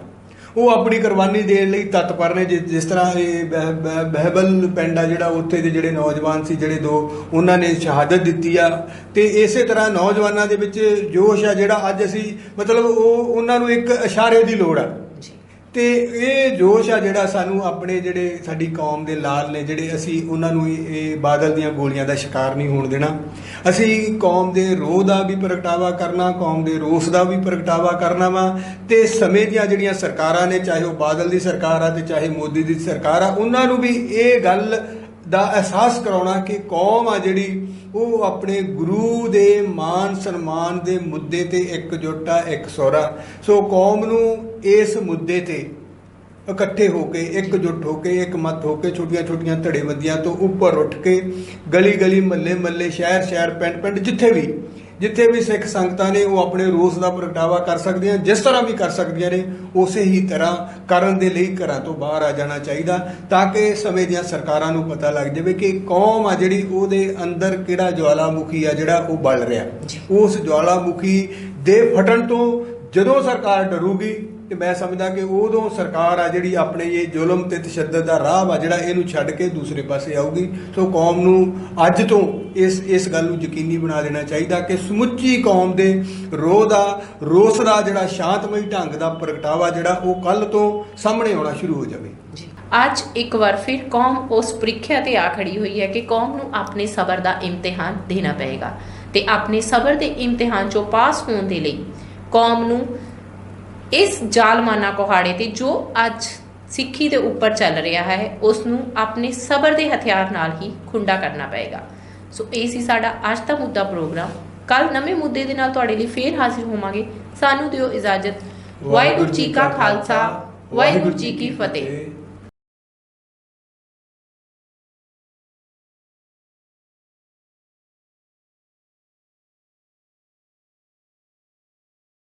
ਉਹ ਆਪਣੀ ਕੁਰਬਾਨੀ ਦੇਣ ਲਈ ਤਤਪਰ ਨੇ ਜਿਸ ਤਰ੍ਹਾਂ ਇਹ ਬਹਿ- ਬਹਿ- ਬਹਿਬਲ ਪਿੰਡ ਆ ਜਿਹੜਾ ਉੱਥੇ ਦੇ ਜਿਹੜੇ ਨੌਜਵਾਨ ਸੀ ਜਿਹੜੇ ਦੋ ਉਹਨਾਂ ਨੇ ਸ਼ਹਾਦਤ ਦਿੱਤੀ ਆ। ਤੇ ਇਸੇ ਤਰ੍ਹਾਂ ਨੌਜਵਾਨਾਂ ਦੇ ਵਿੱਚ ਜੋਸ਼ ਆ ਜਿਹੜਾ ਅੱਜ ਅਸੀਂ ਮਤਲਬ ਉਹ ਉਹਨਾਂ ਨੂੰ ਇੱਕ ਇਸ਼ਾਰੇ ਦੀ ਲੋੜ ਆ। ਤੇ ਇਹ ਜੋਸ਼ ਆ ਜਿਹੜਾ ਸਾਨੂੰ ਆਪਣੇ ਜਿਹੜੇ ਸਾਡੀ ਕੌਮ ਦੇ ਲਾਲ ਨੇ, ਜਿਹੜੇ ਅਸੀਂ ਉਹਨਾਂ ਨੂੰ ਇਹ ਬਾਦਲ ਦੀਆਂ ਗੋਲੀਆਂ ਦਾ ਸ਼ਿਕਾਰ ਨਹੀਂ ਹੋਣ ਦੇਣਾ। ਅਸੀਂ ਕੌਮ ਦੇ ਰੋਹ ਦਾ ਵੀ ਪ੍ਰਗਟਾਵਾ ਕਰਨਾ, ਕੌਮ ਦੇ ਰੋਸ ਦਾ ਵੀ ਪ੍ਰਗਟਾਵਾ ਕਰਨਾ ਵਾ ਤੇ ਸਮੇਂ ਦੀਆਂ ਜਿਹੜੀਆਂ ਸਰਕਾਰਾਂ ਨੇ, ਚਾਹੇ ਉਹ ਬਾਦਲ ਦੀ ਸਰਕਾਰ ਆ ਤੇ ਚਾਹੇ ਮੋਦੀ ਦੀ ਸਰਕਾਰ ਆ, ਉਹਨਾਂ ਨੂੰ ਵੀ ਇਹ ਗੱਲ ਦਾ ਅਹਿਸਾਸ ਕਰਾਉਣਾ ਕਿ ਕੌਮ ਆ ਜਿਹੜੀ, ਉਹ ਆਪਣੇ ਗੁਰੂ ਦੇ ਮਾਨ ਸਨਮਾਨ ਦੇ ਮੁੱਦੇ ਤੇ ਇਕਜੁੱਟ ਆ, ਇੱਕ ਸੋਰਾ ਸੋ ਕੌਮ ਨੂੰ ਇਸ ਮੁੱਦੇ ਤੇ ਇਕੱਠੇ ਹੋ ਕੇ, ਇਕਜੁੱਟ ਹੋ ਕੇ ਇੱਕ ਮਤ ਹੋ ਕੇ ਛੋਟੀਆਂ ਛੋਟੀਆਂ ਧੜੇਬੰਦੀਆਂ ਤੋਂ ਉੱਪਰ ਉੱਠ ਕੇ ਗਲੀ ਗਲੀ ਮੱਲੇ ਮੱਲੇ ਸ਼ਹਿਰ ਸ਼ਹਿਰ ਪਿੰਡ ਪਿੰਡ ਜਿੱਥੇ ਵੀ ਜਿੱਥੇ ਵੀ ਸਿੱਖ ਸੰਗਤਾਂ ਨੇ ਉਹ ਆਪਣੇ ਰੋਸ ਦਾ ਪ੍ਰਗਟਾਵਾ ਕਰ ਸਕਦੀਆਂ ਜਿਸ ਤਰ੍ਹਾਂ ਵੀ ਕਰ ਸਕਦੀਆਂ ਨੇ ਉਸੇ ਹੀ ਤਰ੍ਹਾਂ ਕਰਨ ਦੇ ਲਈ ਘਰਾਂ ਤੋਂ ਬਾਹਰ ਆ ਜਾਣਾ ਚਾਹੀਦਾ ਤਾਂ ਕਿ ਸਮੇਂ ਦੀਆਂ ਸਰਕਾਰਾਂ ਨੂੰ ਪਤਾ ਲੱਗ ਜਾਵੇ ਕਿ ਕੌਮ ਆ ਜਿਹੜੀ ਉਹਦੇ ਅੰਦਰ ਕਿਹੜਾ ਜਵਾਲਾਮੁਖੀ ਆ ਜਿਹੜਾ ਉਹ ਬਲ ਰਿਹਾ। ਉਸ ਜਵਾਲਾਮੁਖੀ ਦੇ ਫਟਣ ਤੋਂ ਜਦੋਂ ਸਰਕਾਰ ਡਰੂਗੀ ਤੇ ਮੈਂ ਸਮਝਦਾ ਕਿ ਉਦੋਂ ਸਰਕਾਰ ਆ ਜਿਹੜੀ ਆਪਣੇ ਇਹ ਜ਼ੁਲਮ ਤੇ ਤਸ਼ੱਦਦ ਦਾ ਰਾਹ ਆ ਜਿਹੜਾ ਇਹਨੂੰ ਛੱਡ ਕੇ ਦੂਸਰੇ ਪਾਸੇ ਆਊਗੀ। ਸੋ ਕੌਮ ਨੂੰ ਅੱਜ ਤੋਂ ਇਸ ਇਸ ਗੱਲ ਨੂੰ ਯਕੀਨੀ ਬਣਾ ਦੇਣਾ ਚਾਹੀਦਾ ਕਿ ਸਮੁੱਚੀ ਕੌਮ ਦੇ ਰੋਹ ਦਾ, ਰੋਸ ਦਾ ਜਿਹੜਾ ਸ਼ਾਂਤਮਈ ਢੰਗ ਦਾ ਪ੍ਰਗਟਾਵਾ ਜਿਹੜਾ ਉਹ ਕੱਲ ਤੋਂ ਸਾਹਮਣੇ ਆਉਣਾ ਸ਼ੁਰੂ ਹੋ ਜਾਵੇ। ਜੀ। ਅੱਜ ਇੱਕ ਵਾਰ ਫਿਰ ਕੌਮ ਉਸ ਪ੍ਰੀਖਿਆ ਤੇ ਆ ਖੜੀ ਹੋਈ ਹੈ ਕਿ ਕੌਮ ਨੂੰ ਆਪਣੇ ਸਬਰ ਦਾ ਇਮਤਿਹਾਨ ਦੇਣਾ ਪਏਗਾ ਤੇ ਆਪਣੇ ਸਬਰ ਦੇ ਇਮਤਿਹਾਨ ਚੋਂ ਪਾਸ ਹੋਣ ਦੇ ਲਈ ਕੌਮ ਨੂੰ ਇਸ ਜ਼ਾਲਮਾਨਾ ਕੋਹਾੜੇ ਤੇ ਜੋ ਅੱਜ ਸਿੱਖੀ ਦੇ ਉੱਪਰ ਚੱਲ ਰਿਹਾ ਹੈ ਉਸ ਨੂੰ ਆਪਣੇ ਸਬਰ ਦੇ ਹਥਿਆਰ ਨਾਲ ਹੀ ਖੁੰਡਾ ਕਰਨਾ ਪਏਗਾ। ਸੋ ਇਹ ਸੀ ਸਾਡਾ ਅੱਜ ਦਾ ਮੁੱਦਾ ਪ੍ਰੋਗਰਾਮ। ਕੱਲ ਨਵੇਂ ਮੁੱਦੇ ਦੇ ਨਾਲ ਤੁਹਾਡੇ ਲਈ ਫੇਰ ਹਾਜ਼ਰ ਹੋਵਾਂਗੇ। ਸਾਨੂੰ ਦਿਓ ਇਜਾਜ਼ਤ। ਵਾਹਿਗੁਰੂ ਜੀ ਕਾ ਖਾਲਸਾ, ਵਾਹਿਗੁਰੂ ਜੀ ਕੀ ਫਤਿਹ।